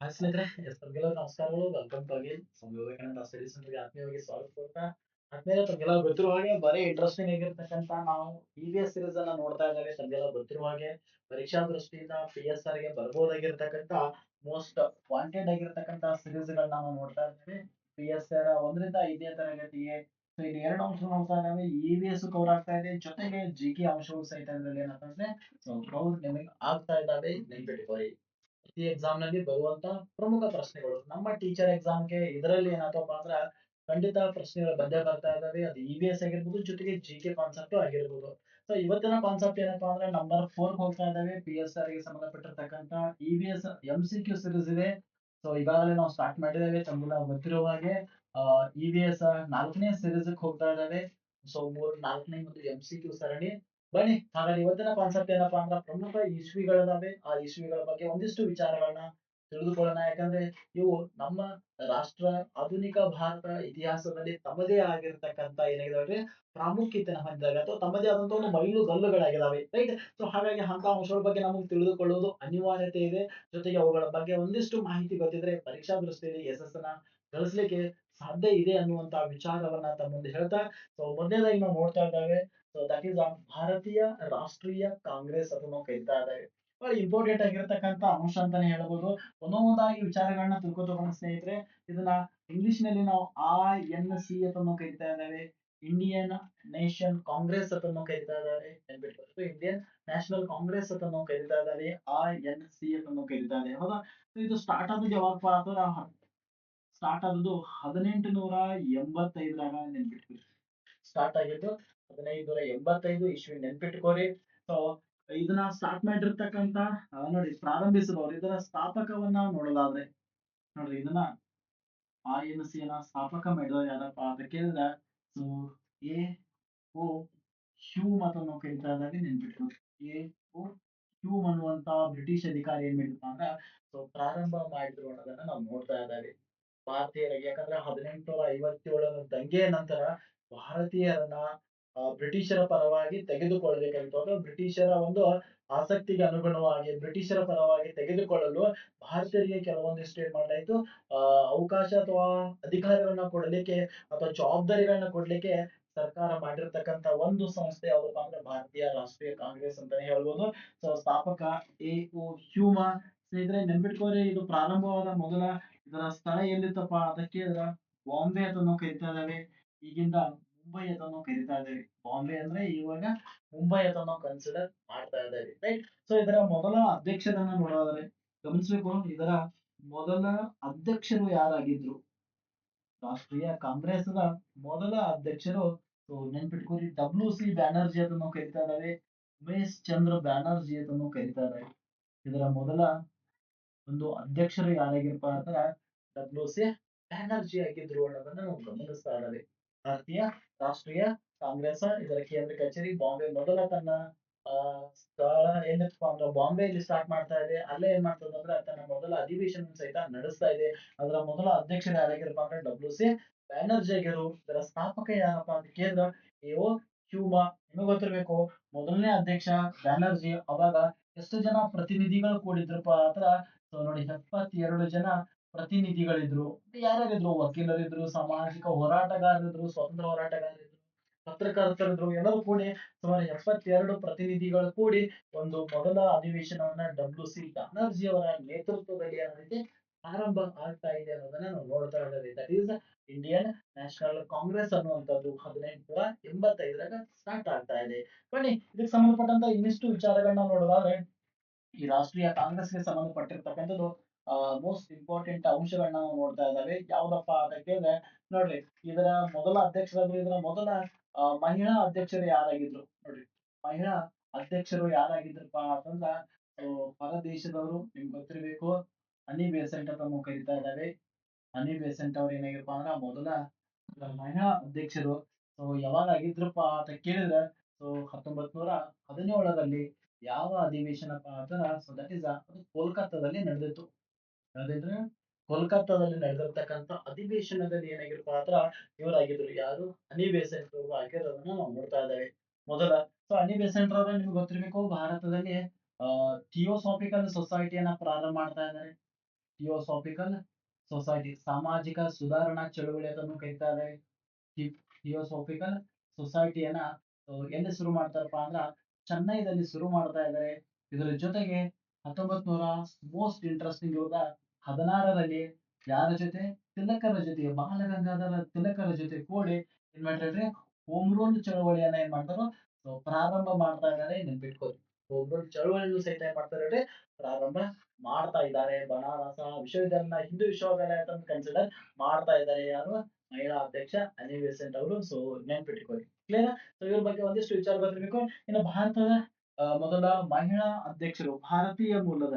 Hi ಸ್ನೇಹಿತರೆ ತಮಗೆಲ್ಲ ನಮಸ್ಕಾರಗಳು welcome to again Vivekananda study ಸೆಂಟರ್ಗೆ ಆತ್ಮೀಯವಾಗಿ ಸ್ವಾಗತ ಆದ್ಮೇಲೆ ತಮಗೆಲ್ಲ ಗೊತ್ತಿರುವ ಹಾಗೆ ಬರೀ ಇಂಟ್ರೆಸ್ಟಿಂಗ್ ಆಗಿರ್ತಕ್ಕಂಥ ನಾವು ಇ ವಿ ಎಸ್ ಸೀರೀಸ್ ಅನ್ನ ನೋಡ್ತಾ ಇದ್ದೇವೆ ತಮಗೆಲ್ಲ ಗೊತ್ತಿರುವ ಹಾಗೆ ಪರೀಕ್ಷಾ ದೃಷ್ಟಿಯಿಂದ ಪಿ ಎಸ್ ಆರ್ಗೆ ಬರ್ಬೋದಾಗಿರ್ತಕ್ಕಂಥ ಮೋಸ್ಟ್ ವಾಂಟೆಡ್ ಆಗಿರ್ತಕ್ಕಂಥ ಸೀರೀಸ್ ಗಳನ್ನ ನಾವು ನೋಡ್ತಾ ಇದ್ದೇವೆ ಪಿ ಎಸ್ ಆರ್ ಒಂದರಿಂದ ಐದನೇ ತರಗತಿಗೆ ಸೊ ಇಲ್ಲಿ ಎರಡು ಅಂಶ ನೋಡ್ತಾ ಇದ್ದಾವೆ ಇ ವಿ ಎಸ್ ಕವರ್ ಆಗ್ತಾ ಇದೆ ಜೊತೆಗೆ ಜಿ ಕೆ ಅಂಶಗಳು ಸಹಿತ ಏನಂತಂದ್ರೆ ಸೊ ಕವರ್ ನಿಮಗೆ ಆಗ್ತಾ ಇದ್ದಾವೆ ನೆನ್ಪಿಟ್ಕೊಳ್ಳಿ ಈ ಎಕ್ಸಾಮ್ನಲ್ಲಿ ಬರುವಂತ ಪ್ರಮುಖ ಪ್ರಶ್ನೆಗಳು. ನಮ್ಮ ಟೀಚರ್ ಎಕ್ಸಾಮ್ಗೆ ಇದರಲ್ಲಿ ಏನಾಯ್ತಪ್ಪ ಅಂದ್ರ ಖಂಡಿತ ಪ್ರಶ್ನೆಗಳು ಬಂದೇ ಬರ್ತಾ ಇದಾವೆ ಅದು ಇ ವಿ ಎಸ್ ಆಗಿರ್ಬೋದು, ಜೊತೆಗೆ ಜಿ ಕೆ ಕಾನ್ಸೆಪ್ಟ್ ಆಗಿರ್ಬೋದು. ಸೊ ಇವತ್ತಿನ ಕಾನ್ಸೆಪ್ಟ್ ಏನಪ್ಪಾ ಅಂದ್ರೆ ನಂಬರ್ ಫೋರ್ ಹೋಗ್ತಾ ಇದಾವೆ ಪಿ ಎಸ್ ಆರ್ಗೆ ಸಂಬಂಧಪಟ್ಟಿರ್ತಕ್ಕಂತ E V S M C Q series ಇದೆ. ಸೊ ಈಗಾಗಲೇ ನಾವು ಸ್ಟಾರ್ಟ್ ಮಾಡಿದ್ದೇವೆ ತಮ್ಗೆಲ್ಲ ಗೊತ್ತಿರುವ ಹಾಗೆ. ಇ ವಿ ಎಸ್ ನಾಲ್ಕನೇ ಸಿರೀಸ್ ಹೋಗ್ತಾ ಇದಾವೆ ಸೊ ಮೂರ್ ನಾಲ್ಕನೇ ಒಂದು ಎಂ ಸಿ ಕ್ಯೂ ಸರಣಿ. ಬನ್ನಿ, ಹಾಗಾದ್ರೆ ಇವತ್ತಿನ ಕಾನ್ಸೆಪ್ಟ್ ಏನಪ್ಪಾ ಅಂದ್ರೆ ಪ್ರಮುಖ ಇಸ್ವಿಗಳಿದಾವೆ. ಆ ಇಸ್ವಿಗಳ ಬಗ್ಗೆ ಒಂದಿಷ್ಟು ವಿಚಾರಗಳನ್ನ ತಿಳಿದುಕೊಳ್ಳೋಣ. ಯಾಕಂದ್ರೆ ಇವು ನಮ್ಮ ರಾಷ್ಟ್ರ, ಆಧುನಿಕ ಭಾರತ ಇತಿಹಾಸದಲ್ಲಿ ತಮ್ಮದೇ ಆಗಿರ್ತಕ್ಕಂತ ಏನಾಗಿದಾವೆ ಪ್ರಾಮುಖ್ಯತೆಯನ್ನು ಹೊಂದಿದಾಗ ಅಥವಾ ತಮ್ಮದೇ ಆದಂತ ಒಂದು ಮೈಲು ಗಲ್ಲುಗಳಾಗಿದಾವೆ ರೈಟ್ ಸೊ ಹಾಗಾಗಿ ಅಂತ ಅಂಶಗಳ ಬಗ್ಗೆ ನಮಗೆ ತಿಳಿದುಕೊಳ್ಳುವುದು ಅನಿವಾರ್ಯತೆ ಇದೆ. ಜೊತೆಗೆ ಅವುಗಳ ಬಗ್ಗೆ ಒಂದಿಷ್ಟು ಮಾಹಿತಿ ಗೊತ್ತಿದ್ರೆ ಪರೀಕ್ಷಾ ದೃಷ್ಟಿಯಲ್ಲಿ ಯಶಸ್ಸನ್ನ ಗಳಿಸ್ಲಿಕ್ಕೆ ಸಾಧ್ಯ ಇದೆ ಅನ್ನುವಂತ ವಿಚಾರವನ್ನ ತಮ್ಮ ಮುಂದೆ ಹೇಳ್ತಾ ಸೊ ಮೊದಲನೇದಾಗಿ ನಾವು ನೋಡ್ತಾ ಇದ್ದಾವೆ ಸೊ ದಟ್ ಈಸ್ ಭಾರತೀಯ ರಾಷ್ಟ್ರೀಯ ಕಾಂಗ್ರೆಸ್ ಅದನ್ನು ಕರಿತಾ ಇದ್ದೇವೆ. ಬಹಳ ಇಂಪಾರ್ಟೆಂಟ್ ಆಗಿರತಕ್ಕಂತ ಅಂಶ ಅಂತಾನೆ ಹೇಳ್ಬೋದು. ಒಂದೊಂದಾಗಿ ವಿಚಾರಗಳನ್ನ ತಿಳ್ಕೊತಕೊಂಡ ಸ್ನೇಹಿತರೆ. ಇದನ್ನ ಇಂಗ್ಲಿಷ್ನಲ್ಲಿ ನಾವು ಆ ಎನ್ ಸಿ ಅಂತ ಕರಿತಾ ಇದ್ದಾರೆ ಇಂಡಿಯನ್ ನೇಷನ್ ಕಾಂಗ್ರೆಸ್ ಅಂತ ಕರಿತಾ ಇದ್ದಾರೆ ನೆನ್ಪಿಟ್ಕೊಳ್ಬೇಕು ಇಂಡಿಯನ್ ನ್ಯಾಷನಲ್ ಕಾಂಗ್ರೆಸ್ ಅಂತ ನಾವು ಕರಿತಾ ಇದ್ದಾರೆ ಆ ಎನ್ ಸಿ ಅಂತ ಕರಿತಾ ಇದೆ ಹೌದಾ? ಇದು ಸ್ಟಾರ್ಟ್ ಆದದ್ದು ಯಾವಾಗಪ್ಪ ಅಥವಾ ಸ್ಟಾರ್ಟ್ ಆದದ್ದು ಹದಿನೆಂಟು ನೂರ ಎಂಬತ್ತೈದರಾಗ ನೆನ್ಪಿಟ್ಕೊಳ್ರಿ ಸ್ಟಾರ್ಟ್ ಆಗಿದ್ದು ಹದಿನೈದು ಎಂಬತ್ತೈದು ಇಶ್ವಿ ನೆನ್ಪಿಟ್ಕೋರಿ. ಸೊ ಇದನ್ನ ಸ್ಟಾರ್ಟ್ ಮಾಡಿರ್ತಕ್ಕಂತ ನೋಡಿ ಪ್ರಾರಂಭಿಸಿದವರು ಇದರ ಸ್ಥಾಪಕವನ್ನ ನೋಡೋದಾದ್ರೆ, ನೋಡ್ರಿ, ಇದನ್ನ ಆ, ಎನ್, ಸಿ, ನ ಸ್ಥಾಪಕ ಮಾಡಿದವರು ಯಾರಪ್ಪ ಅಂತ ಕೇಳಿದ್ರೆ ಸೊ ಎ, ಓ ಹ್ಯೂಮ್ ಅಂತ ನಾವು ಕರಿತಾ ಇದ್ದಾಗ ಎ, ಓ ಹ್ಯೂ ಅನ್ನುವಂತ ಬ್ರಿಟಿಷ್ ಅಧಿಕಾರಿ ಏನ್ ಮಾಡಿದ್ಪ ಅಂದ್ರೆ ಸೊ ಪ್ರಾರಂಭ ಮಾಡಿದ್ರು ಅನ್ನೋದನ್ನ ನಾವು ನೋಡ್ತಾ ಇದ್ದಾರೆ ಭಾರತೀಯರಿಗೆ ಯಾಕಂದ್ರೆ ಹದಿನೆಂಟುನೂರ ಐವತ್ತೇಳರ ದಂಗೆಯ ನಂತರ ಭಾರತೀಯರನ್ನ ಬ್ರಿಟಿಷರ ಪರವಾಗಿ ತೆಗೆದುಕೊಳ್ಳಬೇಕಾಗಿತ್ತು ಬ್ರಿಟಿಷರ ಒಂದು ಆಸಕ್ತಿಗೆ ಅನುಗುಣವಾಗಿ ಬ್ರಿಟಿಷರ ಪರವಾಗಿ ತೆಗೆದುಕೊಳ್ಳಲು ಭಾರತೀಯರಿಗೆ ಕೆಲವೊಂದಿಷ್ಟು ಏನ್ ಮಾಡಲಾಯ್ತು, ಆ, ಅವಕಾಶ ಅಥವಾ ಅಧಿಕಾರಗಳನ್ನ ಕೊಡಲಿಕ್ಕೆ ಅಥವಾ ಜವಾಬ್ದಾರಿಗಳನ್ನ ಕೊಡ್ಲಿಕ್ಕೆ ಸರ್ಕಾರ ಮಾಡಿರ್ತಕ್ಕಂತ ಒಂದು ಸಂಸ್ಥೆ ಯಾವ್ದಪ್ಪ ಅಂದ್ರೆ ಭಾರತೀಯ ರಾಷ್ಟ್ರೀಯ ಕಾಂಗ್ರೆಸ್ ಅಂತಾನೆ ಹೇಳ್ಬೋದು. ಸೊ ಸ್ಥಾಪಕ ಎ ಓ ಹ್ಯೂಮಾ. ಸ್ನೇಹಿತರೆ ನೆನ್ಪಿಟ್ಕೋರಿ ಇದು ಪ್ರಾರಂಭವಾದ ಮೊದಲ ಇದರ ಸ್ಥಳ ಎಲ್ಲಿತ್ತಪ್ಪ ಅದಕ್ಕೆ ಬಾಂಬೆ ಅಂತ ಕರಿತಾ ಇದ್ದೇವೆ. ಈಗಿಂದ ಮುಂಬೈ ಅಂತ ಕರಿತಾ ಇದ್ದೇವೆ ಬಾಂಬೆ ಅಂದ್ರೆ ಇವಾಗ ಮುಂಬೈ ಅಂತ ನಾವು ಕನ್ಸಿಡರ್ ಮಾಡ್ತಾ ಇದ್ದಾರೆ ರೈಟ್ ಸೊ ಇದರ ಮೊದಲ ಅಧ್ಯಕ್ಷರನ್ನ ನೋಡೋದಾದ್ರೆ, ಗಮನಿಸಬೇಕು. ಇದರ ಮೊದಲ ಅಧ್ಯಕ್ಷರು ಯಾರಾಗಿದ್ರು? ರಾಷ್ಟ್ರೀಯ ಕಾಂಗ್ರೆಸ್ನ ಮೊದಲ ಅಧ್ಯಕ್ಷರು ಸೊ ಡಬ್ಲ್ಯೂ ಸಿ ಬ್ಯಾನರ್ಜಿ ಅಂತ ನಾವು ಕರಿತಾ ಇದ್ದೇವೆ ಉಮೇಶ್ ಚಂದ್ರ ಬ್ಯಾನರ್ಜಿ ಅಂತ ನಾವು ಕರಿತಾ ಇದರ ಮೊದಲ ಒಂದು ಅಧ್ಯಕ್ಷರು ಯಾರಾಗಿರಪ್ಪ ಅಂದ್ರೆ ಡಬ್ಲ್ಯೂ ಸಿ ಬ್ಯಾನರ್ಜಿ ಆಗಿದ್ರು ಅನ್ನೋದನ್ನ ನಾವು ಗಮನಿಸ್ತಾ ಇದ್ದಾರೆ ಭಾರತೀಯ ರಾಷ್ಟ್ರೀಯ ಕಾಂಗ್ರೆಸ್ ಇದರ ಕೇಂದ್ರ ಕಚೇರಿ ಬಾಂಬೆ. ಮೊದಲ ತನ್ನ ಸ್ಥಳ ಏನಿತ್ತಪ್ಪ ಅಂದ್ರೆ ಬಾಂಬೆಯಲ್ಲಿ ಸ್ಟಾರ್ಟ್ ಮಾಡ್ತಾ ಇದೆ. ಅಲ್ಲೇ ಏನ್ ಮಾಡ್ತದೆ ಅಂದ್ರೆ ತನ್ನ ಮೊದಲ ಅಧಿವೇಶನ ಸಹಿತ ನಡೆಸ್ತಾ ಇದೆ. ಅದರ ಮೊದಲ ಅಧ್ಯಕ್ಷರು ಯಾರಾಗಿರಪ್ಪ ಅಂದ್ರೆ ಡಬ್ಲ್ಯೂ ಸಿ ಬ್ಯಾನರ್ಜಿ ಆಗಿರು ಇದರ ಸ್ಥಾಪಕ ಯಾರಪ್ಪ ಅಂತ ಕೇಂದ್ರ ಎಒ ಹ್ಯೂಮಾ. ನಿಮಗೆ ಗೊತ್ತಿರಬೇಕು, ಮೊದಲನೇ ಅಧ್ಯಕ್ಷ ಬ್ಯಾನರ್ಜಿ. ಅವಾಗ ಎಷ್ಟು ಜನ ಪ್ರತಿನಿಧಿಗಳು ಕೂಡಿದ್ರಪ್ಪ ಅಂದ್ರ ನೋಡಿ, ಎಪ್ಪತ್ತೆರಡು ಜನ ಪ್ರತಿನಿಧಿಗಳಿದ್ರು, ಯಾರ್ಯಾರಿದ್ರು, ವಕೀಲರಿದ್ರು, ಸಾಮಾಜಿಕ ಹೋರಾಟಗಾರರಿದ್ರು ಸ್ವತಂತ್ರ ಹೋರಾಟಗಾರರಿದ್ರು, ಪತ್ರಕರ್ತರಿದ್ರು, ಎಲ್ಲರೂ ಕೂಡಿ ಸುಮಾರು ಎಪ್ಪತ್ತೆರಡು ಪ್ರತಿನಿಧಿಗಳು ಕೂಡಿ ಒಂದು ಮೊದಲ ಅಧಿವೇಶನವನ್ನ ಡಬ್ಲ್ಯೂ ಸಿ ಬ್ಯಾನರ್ಜಿ ಅವರ ನೇತೃತ್ವದಲ್ಲಿ ಆರಂಭ ಆಗ್ತಾ ಇದೆ ಅನ್ನೋದನ್ನ ನಾವು ನೋಡ್ತಾ ಇದ್ದೇವೆ. That is Indian National Congress ಅನ್ನುವಂಥದ್ದು ಹದಿನೆಂಟುನೂರ ಎಂಬತ್ತೈದರಾಗ ಸ್ಟಾರ್ಟ್ ಆಗ್ತಾ ಇದೆ. ಬನ್ನಿ, ಇದಕ್ಕೆ ಸಂಬಂಧಪಟ್ಟಂತ ಇನ್ನಿಷ್ಟು ವಿಚಾರಗಳನ್ನ ನೋಡೋದಾದ್ರೆ ಈ ರಾಷ್ಟ್ರೀಯ ಕಾಂಗ್ರೆಸ್ಗೆ ಸಂಬಂಧಪಟ್ಟಿರ್ತಕ್ಕಂಥದ್ದು ಮೋಸ್ಟ್ ಇಂಪಾರ್ಟೆಂಟ್ ಅಂಶಗಳನ್ನ ನಾವು ನೋಡ್ತಾ ಇದ್ದಾವೆ. ಯಾವ್ದಪ್ಪ ಅಂತ ಕೇಳಿದ್ರೆ, ನೋಡ್ರಿ, ಇದರ ಮೊದಲ ಅಧ್ಯಕ್ಷರಾದ್ರು, ಇದರ ಮೊದಲ ಮಹಿಳಾ ಅಧ್ಯಕ್ಷರು ಯಾರಾಗಿದ್ರು? ನೋಡ್ರಿ, ಮಹಿಳಾ ಅಧ್ಯಕ್ಷರು ಯಾರಾಗಿದ್ರಪ್ಪ ಅಂತಂದ್ರ ಸೊ ಹೊರ ದೇಶದವರು ನಿಮ್ಗೆ ಗೊತ್ತಿರ್ಬೇಕು, ಹನಿ ಬೇಸೆಂಟ್ ಅಂತ ನಾವು ಕರಿತಾ ಇದ್ದಾವೆ. ಹನಿ ಬೇಸೆಂಟ್ ಅವ್ರು ಏನಾಗಿರಪ್ಪ ಅಂದ್ರ, ಮೊದಲ ಮಹಿಳಾ ಅಧ್ಯಕ್ಷರು. ಸೊ ಯಾವಾಗ ಆಗಿದ್ರಪ್ಪ ಅಂತ ಕೇಳಿದ್ರೆ, ಸೊ ಹತ್ತೊಂಬತ್ ನೂರ ಹದಿನೇಳರಲ್ಲಿ ಯಾವ ಅಧಿವೇಶನಪ್ಪ ಅಂತಂದ್ರ ಸೊ ದಟ್ ಇಸ್ ಅದು ಕೋಲ್ಕತ್ತಾದಲ್ಲಿ ನಡೆದಿತ್ತು. ಯಾವ್ದಂದ್ರೆ ಕೋಲ್ಕತ್ತಾದಲ್ಲಿ ನಡೆದಿರ್ತಕ್ಕಂಥ ಅಧಿವೇಶನದಲ್ಲಿ ಏನಾಗಿರಪ್ಪ ಪಾತ್ರ ಇವರಾಗಿದ್ರು. ಯಾರು? ಅನಿ ಬೇಸೆಂಟ್ ಅವರು ಆಗಿರೋದನ್ನ ನಾವು ನೋಡ್ತಾ ಇದ್ದೇವೆ. ಮೊದಲ ಸೊ ಅನಿ ಬೇಸೆಂಟ್ ಅವರ ನಿಮ್ಗೆ ಗೊತ್ತಿರ್ಬೇಕು, ಭಾರತದಲ್ಲಿ ಥಿಯೋಸಾಫಿಕಲ್ ಸೊಸೈಟಿಯನ್ನ ಪ್ರಾರಂಭ ಮಾಡ್ತಾ ಇದ್ದಾರೆ. ಥಿಯೋಸಾಫಿಕಲ್ ಸೊಸೈಟಿ, ಸಾಮಾಜಿಕ ಸುಧಾರಣಾ ಚಳುವಳಿ ಅದನ್ನು ಕರಿತಾ ಇದ್ದಾರೆ. ಥಿಯೋಸಾಫಿಕಲ್ ಸೊಸೈಟಿಯನ್ನ ಎಲ್ಲಿ ಶುರು ಮಾಡ್ತಾರಪ್ಪ ಅಂದ್ರ, ಚೆನ್ನೈದಲ್ಲಿ ಶುರು ಮಾಡ್ತಾ ಇದ್ದಾರೆ. ಇದರ ಜೊತೆಗೆ ಹತ್ತೊಂಬತ್ ನೂರ ಮೋಸ್ಟ್ ಇಂಟ್ರೆಸ್ಟಿಂಗ್ ಇವಾಗ ಹದಿನಾರರಲ್ಲಿ ಯಾರ ಜೊತೆ? ತಿಲಕರ ಜೊತೆ. ಬಾಲಗಂಗಾಧರ ತಿಲಕರ ಜೊತೆ ಕೂಡಿ ಏನ್ ಮಾಡ್ತಾರೆ ಹೋಮ್ ರೂಲ್ ಚಳವಳಿಯನ್ನ ಏನ್ ಮಾಡ್ತಾರೋ? ಪ್ರಾರಂಭ ಮಾಡ್ತಾ ಇದ್ದಾರೆ ನೆನ್ಪಿಟ್ಕೋರಿ ಹೋಮ್ ರೂಲ್ ಚಳವಳಿಯನ್ನು ಸಹಿತ ಏನ್ ಮಾಡ್ತಾರೆ ಪ್ರಾರಂಭ ಮಾಡ್ತಾ ಇದ್ದಾರೆ ಬನಾರಸ ವಿಶ್ವವಿದ್ಯಾಲಯ ಹಿಂದೂ ವಿಶ್ವವಿದ್ಯಾಲಯ ಅಂತ ಕನ್ಸಿಡರ್ ಮಾಡ್ತಾ ಇದ್ದಾರೆ ಯಾರು? ಮಹಿಳಾ ಅಧ್ಯಕ್ಷ ಅನಿ ವಿಸೆಂಟ್ ಅವರು. ಸೊ, ನೆನ್ಪಿಟ್ಕೊಳ್ಳಿ. ಕ್ಲಿಯರ್ ಸೊ ಇವ್ರ ಬಗ್ಗೆ ಒಂದಿಷ್ಟು ವಿಚಾರ ಬರ್ತಿರ್ಬೇಕು. ಇನ್ನು ಭಾರತದ ಮೊದಲ ಮಹಿಳಾ ಅಧ್ಯಕ್ಷರು ಭಾರತೀಯ ಮೂಲದ.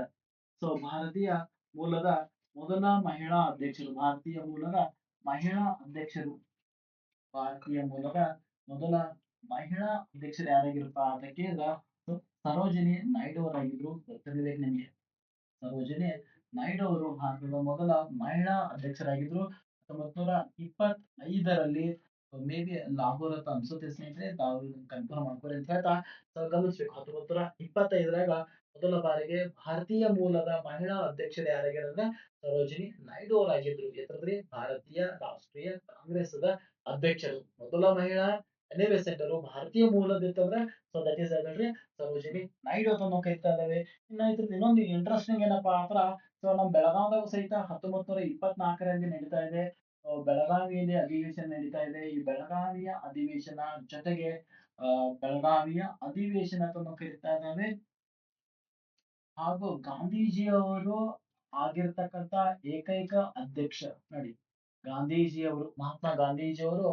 ಸೊ, ಭಾರತೀಯ ಮೂಲದ ಮೊದಲ ಮಹಿಳಾ ಅಧ್ಯಕ್ಷರು, ಭಾರತೀಯ ಮೂಲದ ಮಹಿಳಾ ಅಧ್ಯಕ್ಷರು. ಭಾರತೀಯ ಮೂಲದ ಮೊದಲ ಮಹಿಳಾ ಅಧ್ಯಕ್ಷರು ಯಾರಾಗಿರಪ್ಪ ಅಂತ ಕೇಳಿದ ಸರೋಜಿನಿ ನಾಯ್ಡು ಅವರಾಗಿದ್ರು. ಗೊತ್ತಿರ್ಬೇಕು ನಿಮಗೆ. ಸರೋಜಿನಿ ನಾಯ್ಡು ಅವರು ಭಾರತದ ಮೊದಲ ಮಹಿಳಾ ಅಧ್ಯಕ್ಷರಾಗಿದ್ರು. ಹತ್ತೊಂಬತ್ ನೂರ ಇಪ್ಪತ್ತೈದರಲ್ಲಿ ಮೇ ಬಿ ಲಾಹೋರ್ ಅಂತ ಅನ್ಸುತ್ತೆ ಸ್ನೇಹಿತರೆ, ತಾವು ಕನ್ಫರ್ಮ್ ಮಾಡ್ಕೊರಿ ಅಂತ ಹೇಳ್ತಾ ಗಮನಿಸ್ಬೇಕು ನೂರ ಇಪ್ಪತ್ತೈದರಾಗ ಮೊದಲ ಬಾರಿಗೆ ಭಾರತೀಯ ಮೂಲದ ಮಹಿಳಾ ಅಧ್ಯಕ್ಷರು ಯಾರಾಗಿರಂದ್ರೆ ಸರೋಜಿನಿ ನಾಯ್ಡು ಅವರಾಗಿದ್ರು. ಎತ್ತರದ್ರಿ ಭಾರತೀಯ ರಾಷ್ಟ್ರೀಯ ಕಾಂಗ್ರೆಸ್ದ ಅಧ್ಯಕ್ಷರು. ಮೊದಲ ಮಹಿಳಾ ಸೆಂಟರು ಭಾರತೀಯ ಮೂಲದಿತ್ತಂದ್ರೆ ಸೊ ದಟ್ ಈಸ್ ಹೇಳ್ರಿ? ಸರೋಜಿನಿ ನಾಯ್ಡು ಅಂತ ನಾವು ಕರಿತಾ ಇದ್ರದ್ದು ಇನ್ನೊಂದು ಇಂಟ್ರೆಸ್ಟಿಂಗ್ ಏನಪ್ಪಾ ಅಂದ್ರ ಸೊ ನಮ್ ಬೆಳಗಾವದಾಗ ಸಹಿತ ಹತ್ತೊಂಬತ್ ನೂರ ಇಪ್ಪತ್ನಾಲ್ಕರಲ್ಲಿ ನಡೀತಾ ಇದೆ. ಬೆಳಗಾವಿಯಲ್ಲಿ ಅಧಿವೇಶನ ನಡೀತಾ ಇದೆ. ಈ ಬೆಳಗಾವಿಯ ಅಧಿವೇಶನ ಜೊತೆಗೆ ಅಹ್ ಬೆಳಗಾವಿಯ ಅಧಿವೇಶನ ಅಂತ ನಾವು ಇದ್ದೇವೆ ಹಾಗೂ ಗಾಂಧೀಜಿಯವರು ಆಗಿರ್ತಕ್ಕಂತ ಏಕೈಕ ಅಧ್ಯಕ್ಷ ನೋಡಿ. ಗಾಂಧೀಜಿಯವರು, ಮಹಾತ್ಮ ಗಾಂಧೀಜಿಯವರು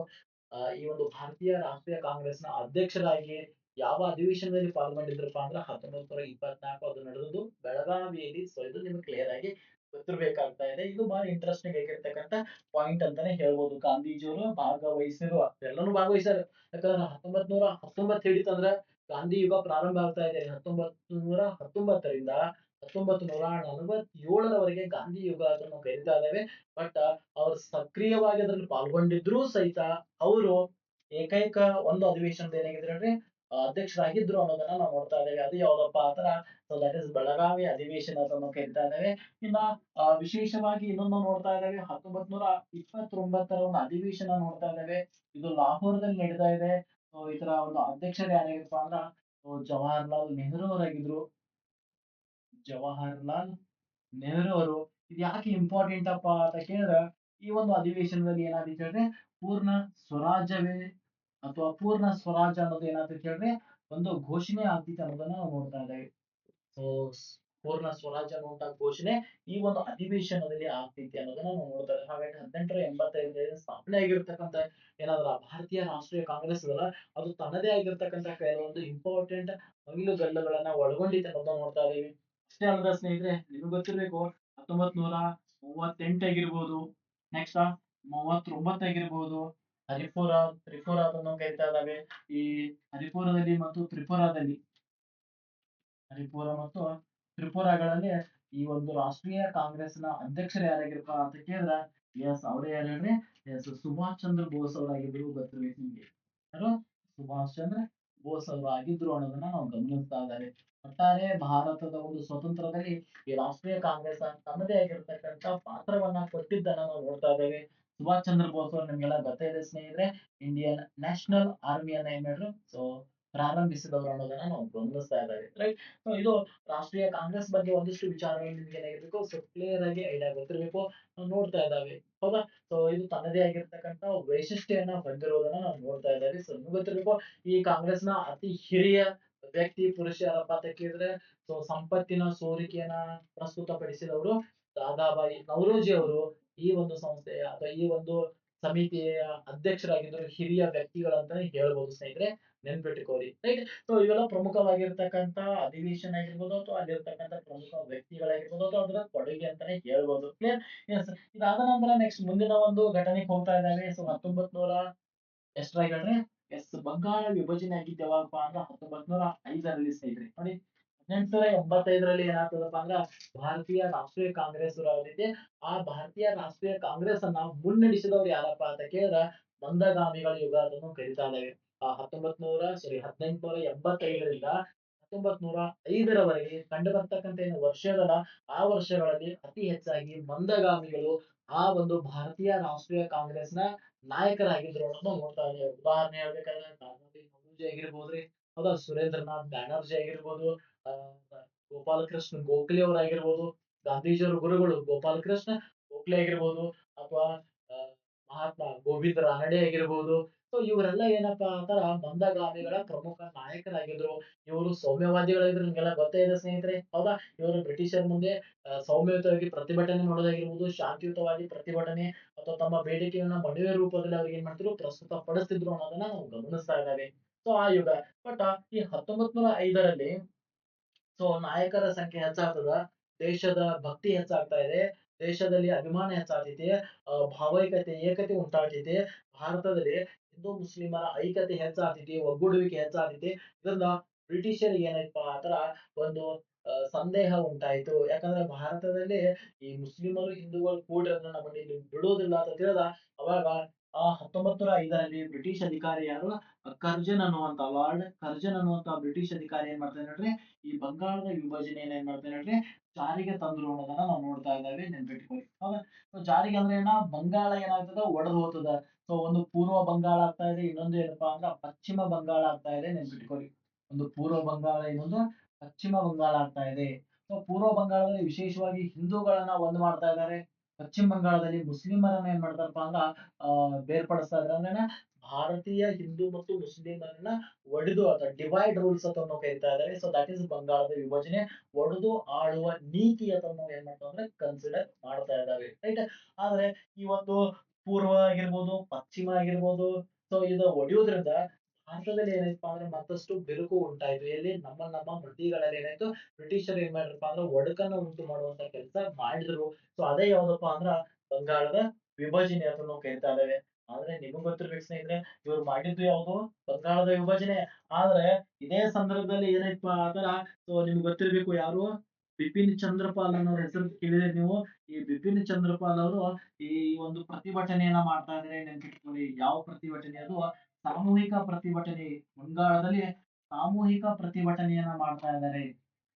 ಈ ಒಂದು ಭಾರತೀಯ ರಾಷ್ಟ್ರೀಯ ಕಾಂಗ್ರೆಸ್ನ ಅಧ್ಯಕ್ಷರಾಗಿ ಯಾವ ಅಧಿವೇಶನದಲ್ಲಿ ಪಾಲ್ಗೊಂಡಿದ್ರಪ್ಪ ಅಂದ್ರೆ ಹತ್ತೊಂಬತ್ ನೂರ ಇಪ್ಪತ್ನಾಲ್ಕು ಅದು ನಡೆದದ್ದು. ಬೆಳಗಾವಿಯಲ್ಲಿ ಸೊ ಇದು ನಿಮ್ಗೆ ಕ್ಲಿಯರ್ ಆಗಿ ಗೊತ್ತಿರ್ಬೇಕಾಗ್ತಾ ಇದೆ. ಇದು ಬಹಳ ಇಂಟ್ರೆಸ್ಟಿಂಗ್ ಆಗಿರ್ತಕ್ಕಂಥ ಪಾಯಿಂಟ್ ಅಂತಾನೆ ಹೇಳ್ಬೋದು ಗಾಂಧೀಜಿಯವರು ಭಾಗವಹಿಸಿರುವ ಎಲ್ಲರೂ ಭಾಗವಹಿಸ್ಯಾರ. ಯಾಕಂದ್ರೆ ಹತ್ತೊಂಬತ್ ನೂರ ಹತ್ತೊಂಬತ್ತು ಹಿಡಿತಂದ್ರ ಗಾಂಧಿ ಯುಗ ಪ್ರಾರಂಭ ಆಗ್ತಾ ಇದೆ. ಹತ್ತೊಂಬತ್ತು ನೂರ ಹತ್ತೊಂಬತ್ತರಿಂದ ಹತ್ತೊಂಬತ್ತು ನೂರ ನಲವತ್ತೇಳರವರೆಗೆ ಗಾಂಧಿ ಯುಗ ಅಂತ ನಾವು ಕರಿತಾ ಇದ್ದೇವೆ. ಬಟ್ ಅವ್ರು ಸಕ್ರಿಯವಾಗಿ ಅದ್ರಲ್ಲಿ ಪಾಲ್ಗೊಂಡಿದ್ರು ಸಹಿತ ಅವರು ಏಕೈಕ ಒಂದು ಅಧಿವೇಶನದ ಏನಾಗಿದ್ರು ಅಂದ್ರೆ ಅಧ್ಯಕ್ಷರಾಗಿದ್ರು ಅನ್ನೋದನ್ನ ನಾವು ನೋಡ್ತಾ ಇದ್ದೇವೆ. ಅದು ಯಾವ್ದಪ್ಪ ಆತರ ಸೊ ದಟ್ ಇಸ್ ಬೆಳಗಾವಿ ಅಧಿವೇಶನ ಅದನ್ನು ನಾವು ಕರಿತಾ ಇದ್ದೇವೆ. ಇನ್ನ ವಿಶೇಷವಾಗಿ ಇನ್ನೊಂದು ನೋಡ್ತಾ ಇದ್ದೇವೆ. ಹತ್ತೊಂಬತ್ ನೂರ ಇಪ್ಪತ್ತೊಂಬತ್ತರ ಒಂದು ಅಧಿವೇಶನ ನೋಡ್ತಾ ಇದ್ದೇವೆ. ಇದು ಲಾಹೋರ್ದಲ್ಲಿ ನಡೀತಾ ಇದೆ. ಇದರ ಒಂದು ಅಧ್ಯಕ್ಷರು ಯಾರಾಗಿರಪ್ಪ ಅಂದ್ರ ಜವಾಹರ್ಲಾಲ್ ನೆಹರು ಅವರಾಗಿದ್ರು. ಜವಾಹರ್ಲಾಲ್ ನೆಹರು ಅವರು. ಇದು ಯಾಕೆ ಇಂಪಾರ್ಟೆಂಟ್ ಅಪ್ಪ ಅಂತ ಕೇಳಿದ್ರೆ, ಈ ಒಂದು ಅಧಿವೇಶನದಲ್ಲಿ ಏನಾದ್ರು ಹೇಳಿದ್ರೆ ಪೂರ್ಣ ಸ್ವರಾಜ್ಯವೇ ಅಥವಾ ಪೂರ್ಣ ಸ್ವರಾಜ್ ಅನ್ನೋದು ಏನಾದ್ರು ಹೇಳಿದ್ರೆ ಒಂದು ಘೋಷಣೆ ಆಗ್ತಿತ್ತು ಅನ್ನೋದನ್ನ ನೋಡ್ತಾ ಇದ್ದೇವೆ. ಸೊ ಪೂರ್ಣ ಸ್ವರಾಜ್ ಅನ್ನುವಂತಹ ಘೋಷಣೆ ಈ ಒಂದು ಅಧಿವೇಶನದಲ್ಲಿ ಆಗ್ತೈತಿ ಅನ್ನೋದನ್ನ ನಾವು ನೋಡ್ತಾರೆ ಹಾಗಾಗಿ ಹದಿನೆಂಟರ ಎಂಬತ್ತೈದರಿಂದ ಸ್ಥಾಪನೆ ಆಗಿರ್ತಕ್ಕಂಥ ಏನಾದ್ರ ಭಾರತೀಯ ರಾಷ್ಟ್ರೀಯ ಕಾಂಗ್ರೆಸ್ ಇದಲ್ಲ ಅದು ತನ್ನದೇ ಆಗಿರ್ತಕ್ಕಂಥ ಕೆಲವೊಂದು ಇಂಪಾರ್ಟೆಂಟ್ ಮೈಲುಗಲ್ಲುಗಳನ್ನ ಒಳಗೊಂಡಿದೆ ಅನ್ನೋದನ್ನ ನೋಡ್ತಾ ಇದೀವಿ ಅಷ್ಟೇ ಅಲ್ಲದ ಸ್ನೇಹಿತರೆ, ನಿಮ್ಗೆ ಗೊತ್ತಿರ್ಬೇಕು ಹತ್ತೊಂಬತ್ ನೂರ ಮೂವತ್ತೆಂಟಾಗಿರ್ಬೋದು ನೆಕ್ಸ್ಟ್ ಮೂವತ್ತೊಂಬತ್ತಾಗಿರ್ಬೋದು ಹರಿಪುರ ತ್ರಿಪುರ ಅದನ್ನು ಕರಿತಾ ಇದ್ದಾವೆ. ಈ ಹರಿಪುರದಲ್ಲಿ ಮತ್ತು ತ್ರಿಪುರದಲ್ಲಿ, ಹರಿಪುರ ಮತ್ತು ತ್ರಿಪುರಾಗಳಲ್ಲಿ ಈ ಒಂದು ರಾಷ್ಟ್ರೀಯ ಕಾಂಗ್ರೆಸ್ನ ಅಧ್ಯಕ್ಷರು ಯಾರಾಗಿರ್ಪ ಅಂತ ಕೇಳಿದ್ರ ಎಸ್ ಅವರೇ ಯಾರು ಎಸ್ ಸುಭಾಷ್ ಚಂದ್ರ ಬೋಸ್ ಅವರಾಗಿದ್ರು ಗೊತ್ತಿರ್ಬೇಕು ನಿಮ್ಗೆ. ಯಾರು? ಸುಭಾಷ್ ಚಂದ್ರ ಬೋಸ್ ಅವರು ಆಗಿದ್ರು ಅನ್ನೋದನ್ನ ನಾವು ಗಮನಿಸ್ತಾ ಇದ್ದಾರೆ ಒಟ್ಟಾರೆ ಭಾರತದ ಒಂದು ಸ್ವತಂತ್ರದಲ್ಲಿ ಈ ರಾಷ್ಟ್ರೀಯ ಕಾಂಗ್ರೆಸ್ ತನ್ನದೇ ಆಗಿರ್ತಕ್ಕಂಥ ಪಾತ್ರವನ್ನ ಕೊಟ್ಟಿದ್ದನ್ನ ನಾವು ನೋಡ್ತಾ ಇದ್ದೇವೆ. ಸುಭಾಷ್ ಚಂದ್ರ ಬೋಸ್ ಅವರು ನಿಮ್ಗೆಲ್ಲ ಗೊತ್ತೇ ಇದೆ ಸ್ನೇಹಿತರೆ. ಇಂಡಿಯನ್ ನ್ಯಾಷನಲ್ ಆರ್ಮಿಯನ್ನ ಏನ್ ಮಾಡಿದ್ರು ಸೊ ಪ್ರಾರಂಭಿಸಿದವರು ಅನ್ನೋದನ್ನ ನಾವು ಗಮನಿಸ್ತಾ ಇದ್ದಾರೆ. ರೈಟ್ ಇದು ರಾಷ್ಟ್ರೀಯ ಕಾಂಗ್ರೆಸ್ ಬಗ್ಗೆ ಒಂದಿಷ್ಟು ವಿಚಾರಗಳು ನಿಮ್ಗೆ ಏನಾಗಿರ್ಬೇಕು ಸೊ ಕ್ಲಿಯರ್ ಆಗಿ ಐಡಿಯಾ ಗೊತ್ತಿರಬೇಕು. ನೋಡ್ತಾ ಇದ್ದಾವೆ. ಹೌದಾ? ಸೊ ಇದು ತನ್ನದೇ ಆಗಿರ್ತಕ್ಕಂಥ ವೈಶಿಷ್ಟ್ಯನ ಹೊಂದಿರುವುದನ್ನ ನಾವು ನೋಡ್ತಾ ಇದ್ದಾರೆ ಸೊ ನಿಮ್ಗೆ ಗೊತ್ತಿರಬೇಕು, ಈ ಕಾಂಗ್ರೆಸ್ನ ಅತಿ ಹಿರಿಯ ವ್ಯಕ್ತಿ, ಪುರುಷ ಯಾರಪ್ಪ ಕೇಳಿದ್ರೆ, ಸೊ, ಸಂಪತ್ತಿನ ಸೋರಿಕೆಯನ್ನ ಪ್ರಸ್ತುತಪಡಿಸಿದವರು ದಾದಾಬಾಯಿ ನವರೋಜಿ ಅವರು ಈ ಒಂದು ಸಂಸ್ಥೆಯ ಅಥವಾ ಈ ಒಂದು ಸಮಿತಿಯ ಅಧ್ಯಕ್ಷರಾಗಿದ್ದರು ಹಿರಿಯ ವ್ಯಕ್ತಿಗಳಂತಾನೆ ಹೇಳ್ಬೋದು ಸ್ನೇಹಿತರೆ ನೆನ್ಪಿಟ್ಕೋರಿ ರೈಟ್ ಸೊ ಇವೆಲ್ಲ ಪ್ರಮುಖವಾಗಿರ್ತಕ್ಕಂತ ಅಧಿವೇಶನ ಆಗಿರ್ಬೋದು ಅಥವಾ ಅಲ್ಲಿರ್ತಕ್ಕಂಥ ಪ್ರಮುಖ ವ್ಯಕ್ತಿಗಳಾಗಿರ್ಬೋದು ಅಥವಾ ಅದರ ಕೊಡುಗೆ ಅಂತಾನೆ ಹೇಳ್ಬೋದು. ಕ್ಲಿಯರ್ ಎಸ್ ಇದಾದ ನಂತರ ನೆಕ್ಸ್ಟ್ ಮುಂದಿನ ಒಂದು ಘಟನೆಗೆ ಹೋಗ್ತಾ ಇದ್ದಾವೆ. ಸೊ ಹತ್ತೊಂಬತ್ ನೂರ ಎಷ್ಟರಾಗಿ ಹೇಳ್ರಿ? ಎಸ್, ಬಂಗಾಳ ವಿಭಜನೆ ಆಗಿದ್ದು ಯಾವಾಗಪ್ಪ ಅಂದ್ರೆ ಹತ್ತೊಂಬತ್ ನೂರ ಐದರಲ್ಲಿ ಸ್ನೇಹಿತರೆ. ನೋಡಿ. ಹದಿನೆಂಟುನೂರ ಎಂಬತ್ತೈದರಲ್ಲಿ ಏನಾಗ್ತದಪ್ಪ ಅಂದ್ರೆ ಭಾರತೀಯ ರಾಷ್ಟ್ರೀಯ ಕಾಂಗ್ರೆಸ್ ಅವರಿದೆ ಆ ಭಾರತೀಯ ರಾಷ್ಟ್ರೀಯ ಕಾಂಗ್ರೆಸ್ ಅನ್ನ ಮುನ್ನಡೆಸಿದವರು ಯಾರಪ್ಪ ಅಂತ ಕೇಳಿದ್ರೆ ಮಂದಗಾಮಿಗಳ ಯುಗ ಅದನ್ನು ಕರಿತಾ ಇದ್ದಾವೆ ಆ ಹತ್ತೊಂಬತ್ ನೂರ ಸಾರಿ ಹದಿನೆಂಟುನೂರ ಎಂಬತ್ತೈದರಿಂದ ಹತ್ತೊಂಬತ್ ನೂರ ಐದರವರೆಗೆ ಕಂಡು ಬರ್ತಕ್ಕಂಥ ಏನು ವರ್ಷಗಳ ಆ ವರ್ಷಗಳಲ್ಲಿ ಅತಿ ಹೆಚ್ಚಾಗಿ ಮಂದಗಾಮಿಗಳು ಆ ಒಂದು ಭಾರತೀಯ ರಾಷ್ಟ್ರೀಯ ಕಾಂಗ್ರೆಸ್‌ನ ನಾಯಕರಾಗಿದ್ರು ಅನ್ನೋದನ್ನ ನೋಡ್ತಾ ಇದ್ದೇವೆ. ಉದಾಹರಣೆ ಹೇಳ್ಬೇಕಾದ್ರೆ ನೌರೋಜಿ ಆಗಿರ್ಬೋದ್ರಿ ಹೌದಾ? ಸುರೇಂದ್ರನಾಥ್ ಬ್ಯಾನರ್ಜಿ ಆಗಿರ್ಬೋದು ಗೋಪಾಲಕೃಷ್ಣ ಗೋಖಲೆ ಅವರಾಗಿರ್ಬೋದು, ಗಾಂಧೀಜಿಯವರ ಗುರುಗಳು ಗೋಪಾಲಕೃಷ್ಣ ಗೋಖಲೆ ಆಗಿರ್ಬೋದು, ಅಥವಾ ಮಹಾತ್ಮ ಗೋವಿಂದ ರಾನಡೆ ಆಗಿರ್ಬೋದು. ಸೊ ಇವರೆಲ್ಲ ಏನಪ್ಪಾ ಅಂತಾರ ಮಂದಗಾಮಿಗಳ ಪ್ರಮುಖ ನಾಯಕರಾಗಿದ್ರು. ಇವರು ಸೌಮ್ಯವಾದಿಗಳಾಗಿದ್ರು ನಿಮ್ಗೆಲ್ಲ ಗೊತ್ತೇ ಇದೆ ಸ್ನೇಹಿತರೆ. ಹೌದಾ? ಇವರು ಬ್ರಿಟಿಷರ ಮುಂದೆ ಸೌಮ್ಯಯುತವಾಗಿ ಪ್ರತಿಭಟನೆ ಮಾಡೋದಾಗಿರ್ಬೋದು, ಶಾಂತಿಯುತವಾಗಿ ಪ್ರತಿಭಟನೆ ಅಥವಾ ತಮ್ಮ ಬೇಡಿಕೆಯನ್ನ ಮನವಿ ರೂಪದಲ್ಲಿ ಅವ್ರಿಗೆ ಏನ್ ಮಾಡ್ತಿದ್ರು, ಪ್ರಸ್ತುತ ಪಡಿಸ್ತಿದ್ರು ಅನ್ನೋದನ್ನ ನಾವು ಗಮನಿಸ್ತಾ ಇದ್ದಾವೆ. ಸೊ ಆ ಯುಗ. ಬಟ್ ಈ ಹತ್ತೊಂಬತ್ ನೂರ ಐದರಲ್ಲಿ ಸೊ ನಾಯಕರ ಸಂಖ್ಯೆ ಹೆಚ್ಚಾಗ್ತದ. ದೇಶದ ಭಕ್ತಿ ಹೆಚ್ಚಾಗ್ತಾ ಇದೆ. ದೇಶದಲ್ಲಿ ಅಭಿಮಾನ ಹೆಚ್ಚಾಗ್ತೈತಿ. ಭಾವೈಕ್ಯತೆ, ಏಕತೆ ಉಂಟಾಗ್ತೈತಿ. ಭಾರತದಲ್ಲಿ ಹಿಂದೂ ಮುಸ್ಲಿಮರ ಐಕ್ಯತೆ ಹೆಚ್ಚಾಗ್ತೈತಿ, ಒಗ್ಗೂಡುವಿಕೆ ಹೆಚ್ಚಾಗ್ತೈತಿ. ಇದರಿಂದ ಬ್ರಿಟಿಷರಿಗೆ ಏನೈತಪ್ಪ ಆತರ ಒಂದು ಸಂದೇಹ ಉಂಟಾಯ್ತು. ಯಾಕಂದ್ರೆ ಭಾರತದಲ್ಲಿ ಈ ಮುಸ್ಲಿಮರು, ಹಿಂದೂಗಳು ಕೂಡಿರೋದನ್ನ ನಮ್ಮನ್ನ ಇಲ್ಲಿ ಬಿಡೋದಿಲ್ಲ ಅಂತ ತಿಳಿದ ಅವಾಗ ಆ ಹತ್ತೊಂಬತ್ತು ನೂರ ಐದರಲ್ಲಿ ಬ್ರಿಟಿಷ್ ಅಧಿಕಾರಿ ಯಾರು? ಕರ್ಜನ್ ಅನ್ನುವಂತ ಲಾರ್ಡ್ ಕರ್ಜನ್ ಅನ್ನುವಂತ ಬ್ರಿಟಿಷ್ ಅಧಿಕಾರಿ ಏನ್ ಮಾಡ್ತಾನೆ ನೋಡ್ರಿ ಈ ಬಂಗಾಳದ ವಿಭಜನೆಯನ್ನ ಏನ್ ಮಾಡ್ತಾನೆ ನೋಡ್ರಿ ಜಾರಿಗೆ ತಂದ್ರು ಅನ್ನೋದನ್ನ ನಾವು ನೋಡ್ತಾ ಇದ್ದಾವೆ, ನೆನ್ಪಿಟ್ಕೊಳ್ಳಿ. ಹೌದಾ? ಜಾರಿಗೆ ಅಂದ್ರೆ ಏನ? ಬಂಗಾಳ ಏನಾಗ್ತದ? ಒಡೆದು ಹೋಗ್ತದ. ಸೊ ಒಂದು ಪೂರ್ವ ಬಂಗಾಳ ಆಗ್ತಾ ಇದೆ, ಇನ್ನೊಂದು ಏನಪ್ಪಾ ಅಂದ್ರೆ ಪಶ್ಚಿಮ ಬಂಗಾಳ ಆಗ್ತಾ ಇದೆ, ನೆನ್ಪಿಟ್ಕೊಳ್ಳಿ. ಒಂದು ಪೂರ್ವ ಬಂಗಾಳ, ಇನ್ನೊಂದು ಪಶ್ಚಿಮ ಬಂಗಾಳ ಆಗ್ತಾ ಇದೆ. ಸೊ ಪೂರ್ವ ಬಂಗಾಳದಲ್ಲಿ ವಿಶೇಷವಾಗಿ ಹಿಂದೂಗಳನ್ನ ಒಂದ್ ಮಾಡ್ತಾ ಇದ್ದಾರೆ. ಪಶ್ಚಿಮ ಬಂಗಾಳದಲ್ಲಿ ಮುಸ್ಲಿಮರನ್ನ ಏನ್ ಮಾಡ್ತಾರಪ್ಪ ಅಂದ್ರ, ಆ, ಬೇರ್ಪಡಿಸ್ತಾ ಇದ್ರ. ಅಂದ್ರೆ ಭಾರತೀಯ ಹಿಂದೂ ಮತ್ತು ಮುಸ್ಲಿಮರನ್ನ ಒಡೆದು ಅಥವಾ ಡಿವೈಡ್ ರೂಲ್ಸ್ ಅಂತ ಕರಿತಾ ಇದ್ದಾರೆ ಸೊ ದಟ್ ಇಸ್ ಬಂಗಾಳದ ವಿಭಜನೆ. ಒಡೆದು ಆಳುವ ನೀತಿ ಅಂತ ನಾವು ಏನ್ ಮಾಡ್ತಾವ ಅಂದ್ರೆ ಕನ್ಸಿಡರ್ ಮಾಡ್ತಾ ಇದ್ದಾವೆ ರೈಟ್ ಆದ್ರೆ ಈ ಒಂದು ಪೂರ್ವ ಆಗಿರ್ಬೋದು, ಪಶ್ಚಿಮ ಆಗಿರ್ಬೋದು ಸೊ ಇದು ಒಡೆಯೋದ್ರಿಂದ ಭಾರತದಲ್ಲಿ ಏನಾಯ್ತಪ್ಪ ಅಂದ್ರೆ ಮತ್ತಷ್ಟು ಬಿರುಕು ಉಂಟಾಯ್ತು ಎಲ್ಲಿ? ನಮ್ಮ ನಮ್ಮ ಮೃತಿಗಳಲ್ಲಿ ಏನಾಯ್ತು ಬ್ರಿಟಿಷರು ಏನ್ ಮಾಡಿದ್ರಪ್ಪ ಅಂದ್ರೆ ಒಡಕನ್ನ ಉಂಟು ಮಾಡುವಂತ ಕೆಲಸ ಮಾಡಿದ್ರು. ಸೊ ಅದೇ ಯಾವ್ದಪ್ಪ ಅಂದ್ರ ಬಂಗಾಳದ ವಿಭಜನೆ ಅಂತ ನಾವು ಕರಿತಾ ಇದ್ದೇವೆ. ಆದ್ರೆ ನಿಮಗ್ ಗೊತ್ತಿರ್ಬೇಕು ಸ್ನೇಹಿತರೆ, ಇವ್ರು ಮಾಡಿದ್ದು ಯಾವ್ದು? ಬಂಗಾಳದ ವಿಭಜನೆ. ಆದ್ರೆ ಇದೇ ಸಂದರ್ಭದಲ್ಲಿ ಏನಾಯ್ತಪ್ಪ ಅಂದ್ರ ಸೊ ನಿಮ್ಗೆ ಗೊತ್ತಿರ್ಬೇಕು ಯಾರು? ಬಿಪಿನ್ ಚಂದ್ರಪಾಲ್ ಅನ್ನೋ ಹೆಸರು ಕೇಳಿದ್ರೆ ನೀವು. ಈ ಬಿಪಿನ್ ಚಂದ್ರಪಾಲ್ ಅವರು ಈ ಒಂದು ಪ್ರತಿಭಟನೆಯನ್ನ ಮಾಡ್ತಾ ಇದ್ರೆ ನೆನ್ಪಿಟ್ಕೊಳ್ಳಿ, ಯಾವ ಪ್ರತಿಭಟನೆ ಅದು? ಸಾಮೂಹಿಕ ಪ್ರತಿಭಟನೆ ಬಂಗಾಳದಲ್ಲಿ ಸಾಮೂಹಿಕ ಪ್ರತಿಭಟನೆಯನ್ನ ಮಾಡ್ತಾ ಇದ್ದಾರೆ.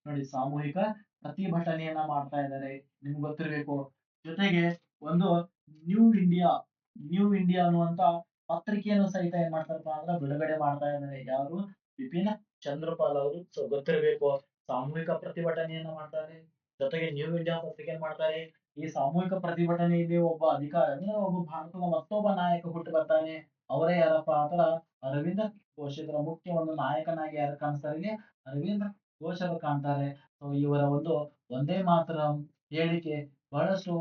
ನೋಡಿ, ಸಾಮೂಹಿಕ ಪ್ರತಿಭಟನೆಯನ್ನ ಮಾಡ್ತಾ ಇದ್ದಾರೆ. ನಿಮ್ಗೆ ಗೊತ್ತಿರಬೇಕು. ಜೊತೆಗೆ ಒಂದು ನ್ಯೂ ಇಂಡಿಯಾ ನ್ಯೂ ಇಂಡಿಯಾ ಅನ್ನುವಂತ ಪತ್ರಿಕೆಯನ್ನು ಸಹಿತ ಏನ್ ಮಾಡ್ತಾರಪ್ಪ ಅಂದ್ರೆ ಬಿಡುಗಡೆ ಮಾಡ್ತಾ ಇದ್ದಾರೆ. ಯಾರು? ಬಿಪಿನ್ ಚಂದ್ರಪಾಲ್ ಅವರು. ಗೊತ್ತಿರಬೇಕು. ಸಾಮೂಹಿಕ ಪ್ರತಿಭಟನೆಯನ್ನ ಮಾಡ್ತಾರೆ. ಜೊತೆಗೆ ನ್ಯೂ ಇಂಡಿಯಾ ಪತ್ರಿಕೆ ಮಾಡ್ತಾರೆ. ಈ ಸಾಮೂಹಿಕ ಪ್ರತಿಭಟನೆಯಲ್ಲಿ ಒಬ್ಬ ಅಧಿಕಾರ, ಅಂದ್ರೆ ಒಬ್ಬ ಭಾರತದ ಮತ್ತೊಬ್ಬ ನಾಯಕ ಹುಟ್ಟು ಬರ್ತಾನೆ. ಅವರೇ ಯಾರಪ್ಪ ಅಂದ್ರ ಅರವಿಂದ ಘೋಷ್ ಇದರ ಮುಖ್ಯ ಒಂದು ನಾಯಕನಾಗಿ ಯಾರು ಕಾಣಿಸ್ತಾರೆ ಅರವಿಂದ ಘೋಷ್ ಅವರು ಕಾಣ್ತಾರೆ. ಸೊ ಇವರ ಒಂದು ಒಂದೇ ಮಾತರಂ ಹೇಳಿಕೆ, ಬಹಳಷ್ಟು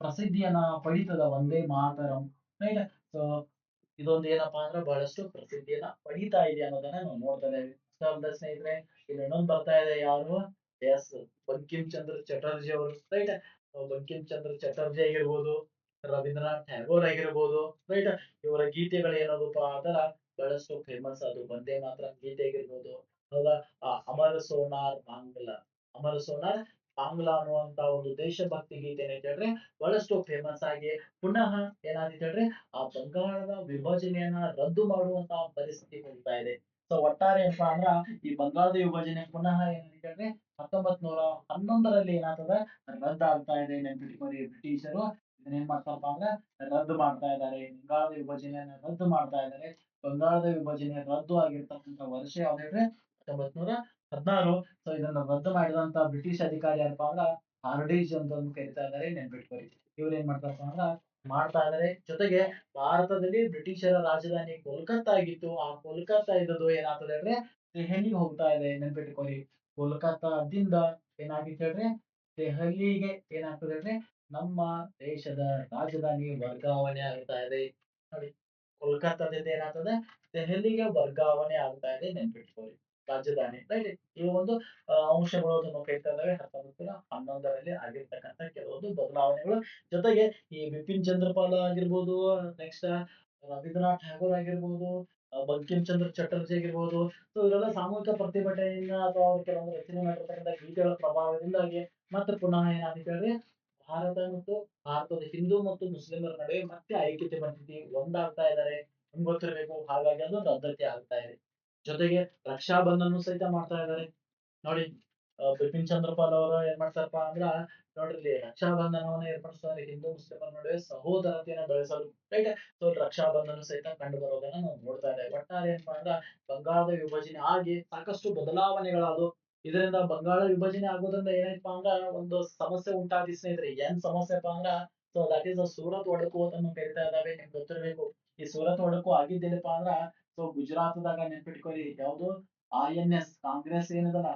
ಪ್ರಸಿದ್ಧಿಯನ್ನ ಪಡೀತದ ಒಂದೇ ಮಾತರಂ. ರೈಟ್ ಸೊ ಇದೊಂದು ಏನಪ್ಪಾ ಅಂದ್ರೆ ಬಹಳಷ್ಟು ಪ್ರಸಿದ್ಧಿಯನ್ನ ಪಡಿತಾ ಇದೆ ಅನ್ನೋದನ್ನ ನಾವು ನೋಡ್ತಾ ಇದ್ದೇವೆ. ಸ್ನೇಹಿತರೆ, ಇಲ್ಲಿ ಇನ್ನೊಂದು ಬರ್ತಾ ಇದೆ ಯಾರು? ಎಸ್. ಬಂಕಿಂ ಚಂದ್ರ ಚಟರ್ಜಿ ಅವರು. ರೈಟ್ ಬಂಕಿಂ ಚಂದ್ರ ಚಟರ್ಜಿ ಆಗಿರ್ಬೋದು, ರವೀಂದ್ರನಾಥ್ ಟ್ಯಾಗೋರ್ ಆಗಿರ್ಬೋದು ರೈಟ್ ಇವರ ಗೀತೆಗಳು ಏನದಪ್ಪ ಆತರ ಬಹಳಷ್ಟು ಫೇಮಸ್ ಅದು ಒಂದೇ ಮಾತ್ರ ಗೀತೆ ಆಗಿರ್ಬೋದು, ಹೌದಾ? ಅಮರ ಸೋನಾರ್ ಬಾಂಗ್ಲಾ. ಅಮರ ಸೋನಾರ್ ಬಾಂಗ್ಲಾ ಅನ್ನುವಂತ ಒಂದು ದೇಶಭಕ್ತಿ ಗೀತೆ ಏನೈತೆ ಹೇಳ್ರಿ ಬಹಳಷ್ಟು ಫೇಮಸ್ ಆಗಿ ಪುನಃ ಏನಾದಿತ್ತು ಹೇಳ್ರಿ ಆ ಬಂಗಾಳದ ವಿಭಜನೆಯನ್ನ ರದ್ದು ಮಾಡುವಂತ ಪರಿಸ್ಥಿತಿ ಬರ್ತಾ ಇದೆ. ಸೊ ಒಟ್ಟಾರೆ ಏನಪ್ಪಾ ಅಂದ್ರ, ಈ ಬಂಗಾಳದ ವಿಭಜನೆ ಪುನಃ ಏನ್ ಹೇಳ್ರಿ ಹತ್ತೊಂಬತ್ ನೂರ ಹನ್ನೊಂದರಲ್ಲಿ ಏನಾಗ್ತದ ರದ್ದಾಗ್ತಾ ಇದೆ ನೆನ್ಪಿಟ್ಕೊಳ್ಳಿ ಬ್ರಿಟಿಷರು ಇದನ್ನ ಏನ್ ಮಾಡ್ತಾರಪ್ಪ ಅಂದ್ರೆ, ರದ್ದು ಮಾಡ್ತಾ ಇದ್ದಾರೆ. ಬಂಗಾಳದ ವಿಭಜನೆಯನ್ನ ರದ್ದು ಮಾಡ್ತಾ ಇದ್ದಾರೆ. ಬಂಗಾಳದ ವಿಭಜನೆ ರದ್ದು ಆಗಿರ್ತಕ್ಕಂಥ ವರ್ಷ ಯಾವ್ದು ಹೇಳ್ರಿ ಹತ್ತೊಂಬತ್ ನೂರ ಹದಿನಾರು. ಸೊ ಇದನ್ನ ರದ್ದು ಮಾಡಿದಂತ ಬ್ರಿಟಿಷ್ ಅಧಿಕಾರಿ ಯಾರಪ್ಪ ಅಂದ್ರ ಹಾರ್ಡಿಜ್ ಅಂತ ಕರಿತಾ ಇದ್ದಾರೆ, ನೆನ್ಪಿಟ್ಕೊಳ್ಳಿ. ಇವ್ರು ಏನ್ ಮಾಡ್ತಾರಪ್ಪ ಅಂದ್ರ ಮಾಡ್ತಾ ಇದ್ದಾರೆ. ಜೊತೆಗೆ ಭಾರತದಲ್ಲಿ ಬ್ರಿಟಿಷರ ರಾಜಧಾನಿ ಕೋಲ್ಕತ್ತಾ ಆಗಿತ್ತು ಆ ಕೋಲ್ಕತ್ತಾ ಇದ್ದದ್ದು ಏನಾಗ್ತದೆ ಅಂದ್ರೆ ದೆಹಲಿಗೆ ಹೋಗ್ತಾ ಇದೆ ನೆನ್ಪಿಟ್ಕೊಳ್ಳಿ. ಕೋಲ್ಕತ್ತಾದಿಂದ ಏನಾಗಿತ್ತು ಹೇಳ್ರಿ ದೆಹಲಿಗೆ ಏನಾಗ್ತದೆ ಅಂದ್ರೆ ನಮ್ಮ ದೇಶದ ರಾಜಧಾನಿ ವರ್ಗಾವಣೆ ಆಗ್ತಾ ಇದೆ. ನೋಡಿ, ಕೋಲ್ಕತ್ತಾದಿಂದ ಏನಾಗ್ತದೆ? ದೆಹಲಿಗೆ ವರ್ಗಾವಣೆ ಆಗ್ತಾ ಇದೆ ನೆನ್ಪಿಟ್ಕೊಳ್ಳಿ. ರಾಜಧಾನಿ ರೈಟ್ ಈ ಒಂದು ಅಂಶಗಳು ಕರಿತಾ ಇದ್ದಾವೆ ಹತ್ತೊಂಬತ್ತು ಹನ್ನೊಂದರಲ್ಲಿ ಆಗಿರ್ತಕ್ಕಂತ ಕೆಲವೊಂದು ಬದಲಾವಣೆಗಳು. ಜೊತೆಗೆ ಈ ಬಿಪಿನ್ ಚಂದ್ರಪಾಲ್ ಆಗಿರ್ಬೋದು ನೆಕ್ಸ್ಟ್ ರವೀಂದ್ರನಾಥ್ ಠಾಗೂರ್ ಆಗಿರ್ಬೋದು ಬಂಕಿಮ್ ಬಂಕಿಂ ಚಂದ್ರ ಚಟರ್ಜಿ ಆಗಿರ್ಬೋದು. ಸೊ ಇವರೆಲ್ಲ ಸಾಮೂಹಿಕ ಪ್ರತಿಭಟನೆಯಿಂದ ಅಥವಾ ಅವ್ರ ಕೆಲವೊಂದು ರಚನೆ ಮಾಡಿರ್ತಕ್ಕಂಥ ಗೀತೆಗಳ ಪ್ರಭಾವದಿಂದಾಗಿ ಮತ್ತೆ ಪುನಃ ಏನಾಗುತ್ತೆ ಹೇಳ್ರಿ ಭಾರತ ಮತ್ತು ಭಾರತದ ಹಿಂದೂ ಮತ್ತು ಮುಸ್ಲಿಮರ ನಡುವೆ ಮತ್ತೆ ಐಕ್ಯತೆ ಬಂದಿದೆ. ಒಂದಾಗ್ತಾ ಇದ್ದಾರೆ. ಗೊತ್ತಿರಬೇಕು. ಹಾಗಾಗಿ ಅದು ರದ್ದತಿ ಆಗ್ತಾ ಇದೆ. ಜೊತೆಗೆ ರಕ್ಷಾ ಬಂಧನ ಸಹಿತ ಮಾಡ್ತಾ ಇದ್ದಾರೆ ನೋಡಿ ಬಿಪಿನ್ ಚಂದ್ರಪಾಲ್ ಅವರು ಏನ್ ಮಾಡ್ತಾರಪ್ಪ ಅಂದ್ರ, ನೋಡ್ರಿ ರಕ್ಷಾ ರಕ್ಷಾಬಂಧನವನ್ನ ಏರ್ಪಡಿಸ್ತಾರೆ ಹಿಂದೂ, ಮುಸ್ಲಿಮರ ನಡುವೆ ಸಹೋದರತೆಯನ್ನ ಬೆಳೆಸಲು. ರೈಟ್ ಸೊ ರಕ್ಷಾಬಂಧನ ಸಹಿತ ಕಂಡು ಬರೋದನ್ನ ನಾವು ನೋಡ್ತಾ ಇದ್ದೇವೆ. ಒಟ್ಟಾರೆ ಏನಪ್ಪಾ ಅಂದ್ರ ಬಂಗಾಳದ ವಿಭಜನೆ ಆಗಿ ಸಾಕಷ್ಟು ಬದಲಾವಣೆಗಳಾದವು. ಇದರಿಂದ ಬಂಗಾಳ ವಿಭಜನೆ ಆಗೋದ್ರಿಂದ ಏನಾಯ್ತಪ್ಪ ಅಂದ್ರ, ಒಂದು ಸಮಸ್ಯೆ ಉಂಟಾಗಿ ಸ್ನೇಹಿತರೆ. ಏನ್ ಸಮಸ್ಯೆಪ್ಪ ಅಂದ್ರ ಸೊ ದಟ್ ಈಸ್ ಸೂರತ್ ಒಡಕು ಅಂತ ಕರಿತಾ ಇದ್ದಾವೆ. ನಿಮ್ಗೆ ಗೊತ್ತಿರಬೇಕು. ಈ ಸೂರತ್ ಒಡಕು ಆಗಿದ್ದೇನಪ್ಪಾ ಅಂದ್ರ ಸೊ ಗುಜರಾತ್ದಾಗ ನೆನ್ಪಿಟ್ಕೊರಿ ಯಾವ್ದು ಐ ಎನ್ ಎಸ್ ಕಾಂಗ್ರೆಸ್ ಏನದಲ್ಲ,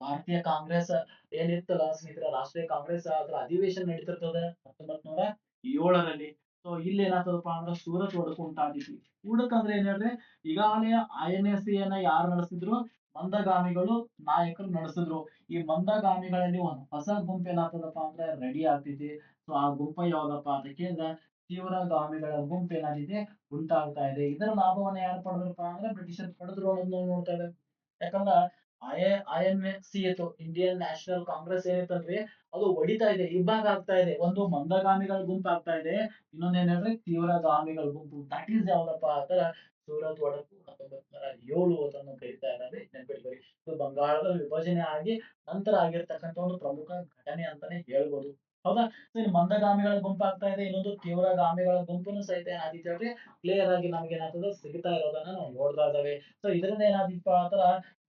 ಭಾರತೀಯ ಕಾಂಗ್ರೆಸ್ ಏನಿತ್ತಲ್ಲ ಸ್ನೇಹಿತರ, ರಾಷ್ಟ್ರೀಯ ಕಾಂಗ್ರೆಸ್ ಅದ್ರ ಅಧಿವೇಶನ ನಡೀತಿರ್ತದ ಹತ್ತೊಂಬತ್ ನೂರ ಏಳರಲ್ಲಿ. ಸೊ ಇಲ್ಲಿ ಏನಾಗ್ತದಪ್ಪ ಅಂದ್ರೆ ಸೂರತ್ ಒಡಕು ಉಂಟಾಗಿತ್ತು ಉಡಕ್ ಅಂದ್ರೆ ಏನ್ ಹೇಳ್ರಿ, ಈಗಾಗಲೇ ಐ ಎನ್ ಎಸ್ನ ಯಾರು ನಡೆಸಿದ್ರು, ಮಂದಗಾಮಿಗಳು ನಾಯಕರು ನಡೆಸಿದ್ರು. ಈ ಮಂದಗಾಮಿಗಳಲ್ಲಿ ಒಂದು ಹೊಸ ಗುಂಪು ಏನಾಗ್ತದಪ್ಪ ಅಂದ್ರೆ ರೆಡಿ ಆಗ್ತೈತಿ ಸೊ ಆ ಗುಂಪ ಯಾವ್ದಪ್ಪ ಅಂತ ಕೇಳಿದ್ರೆ ತೀವ್ರಗಾಮಿಗಳ ಗುಂಪು ಏನಾಗಿದೆ? ಉಂಟಾಗ್ತಾ ಇದೆ. ಇದರ ಲಾಭವನ್ನ ಯಾರು ಪಡೆದ್ರಪ್ಪ ಅಂದ್ರೆ ಬ್ರಿಟಿಷರ್ ಪಡೆದ್ರು ಅನ್ನೋದನ್ನ ನಾವು ನೋಡ್ತಾ ಇದ್ದಾರೆ ಯಾಕಂದ್ರ I I C Indian National Congress ಏನಿತ್ತಲ್ರಿ ಅದು ಹೊಡಿತಾ ಇದೆ ಇಬ್ಬಾಗ ಆಗ್ತಾ ಇದೆ. ಒಂದು ಮಂದಗಾಮಿಗಳ ಗುಂಪು ಆಗ್ತಾ ಇದೆ, ಇನ್ನೊಂದ್ ಏನ್ ಹೇಳ್ರಿ ತೀವ್ರಗಾಮಿಗಳ ಗುಂಪು. ದಟ್ ಈಸ್ ಯಾವ್ದಪ್ಪ ಆತರ ಸೂರತ್ ಒಡಕು ಹತ್ತೊಂಬತ್ ನೂರ ಏಳು ಅದನ್ನು ಕರೀತಾ ಇದ್ದಾರೆ ನೆನ್ಪಿಟ್ಕೊಳ್ಳಿ ಇದು ಬಂಗಾಳದ ವಿಭಜನೆ ಆಗಿ ನಂತರ ಆಗಿರ್ತಕ್ಕಂಥ ಒಂದು ಪ್ರಮುಖ ಘಟನೆ ಅಂತಾನೆ ಹೇಳ್ಬೋದು. ಹೌದಾ? ಮಂದಗಾಮಿಗಳ ಗುಂಪು ಆಗ್ತಾ ಇದೆ ಇನ್ನೊಂದು ತೀವ್ರಗಾಮಿಗಳ ಗುಂಪುನು ಸಹಿತ ಏನಾದಿತ್ತು ಹೇಳ್ರಿ ಕ್ಲಿಯರ್ ಆಗಿ ನಮ್ಗೆ ಏನಾಗ್ತದೆ ಸಿಗ್ತಾ ಇರೋದನ್ನ ನಾವು ನೋಡ್ತಾ ಇದ್ದಾವೆ. ಸೊ ಇದರಿಂದ ಏನಾದಿಪ್ಪ ಅಂದ್ರ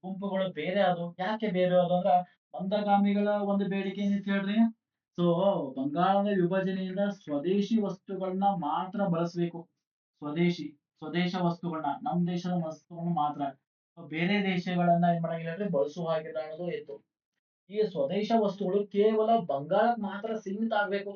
ಗುಂಪುಗಳು ಬೇರೆ ಅದು ಯಾಕೆ ಬೇರೆ ಅದು ಅಂದ್ರ ಮಂದಗಾಮಿಗಳ ಒಂದು ಬೇಡಿಕೆ ಏನಿತ್ತು ಹೇಳ್ರಿ? ಸೊ ಬಂಗಾಳದ ವಿಭಜನೆಯಿಂದ ಸ್ವದೇಶಿ ವಸ್ತುಗಳನ್ನ ಮಾತ್ರ ಬಳಸಬೇಕು. ಸ್ವದೇಶಿ, ಸ್ವದೇಶ ವಸ್ತುಗಳನ್ನ ನಮ್ ದೇಶದ ವಸ್ತುಗಳನ್ನ ಮಾತ್ರ. ಬೇರೆ ದೇಶಗಳನ್ನ ಏನ್ ಮಾಡಂಗಿಲ್ಲ ಹೇಳ್ರಿ ಬಳಸುವ ಹಾಗಿಲ್ಲ ಅನ್ನೋದು ಇತ್ತು. ಈ ಸ್ವದೇಶ ವಸ್ತುಗಳು ಕೇವಲ ಬಂಗಾಳಕ್ಕೆ ಮಾತ್ರ ಸೀಮಿತ ಆಗ್ಬೇಕು.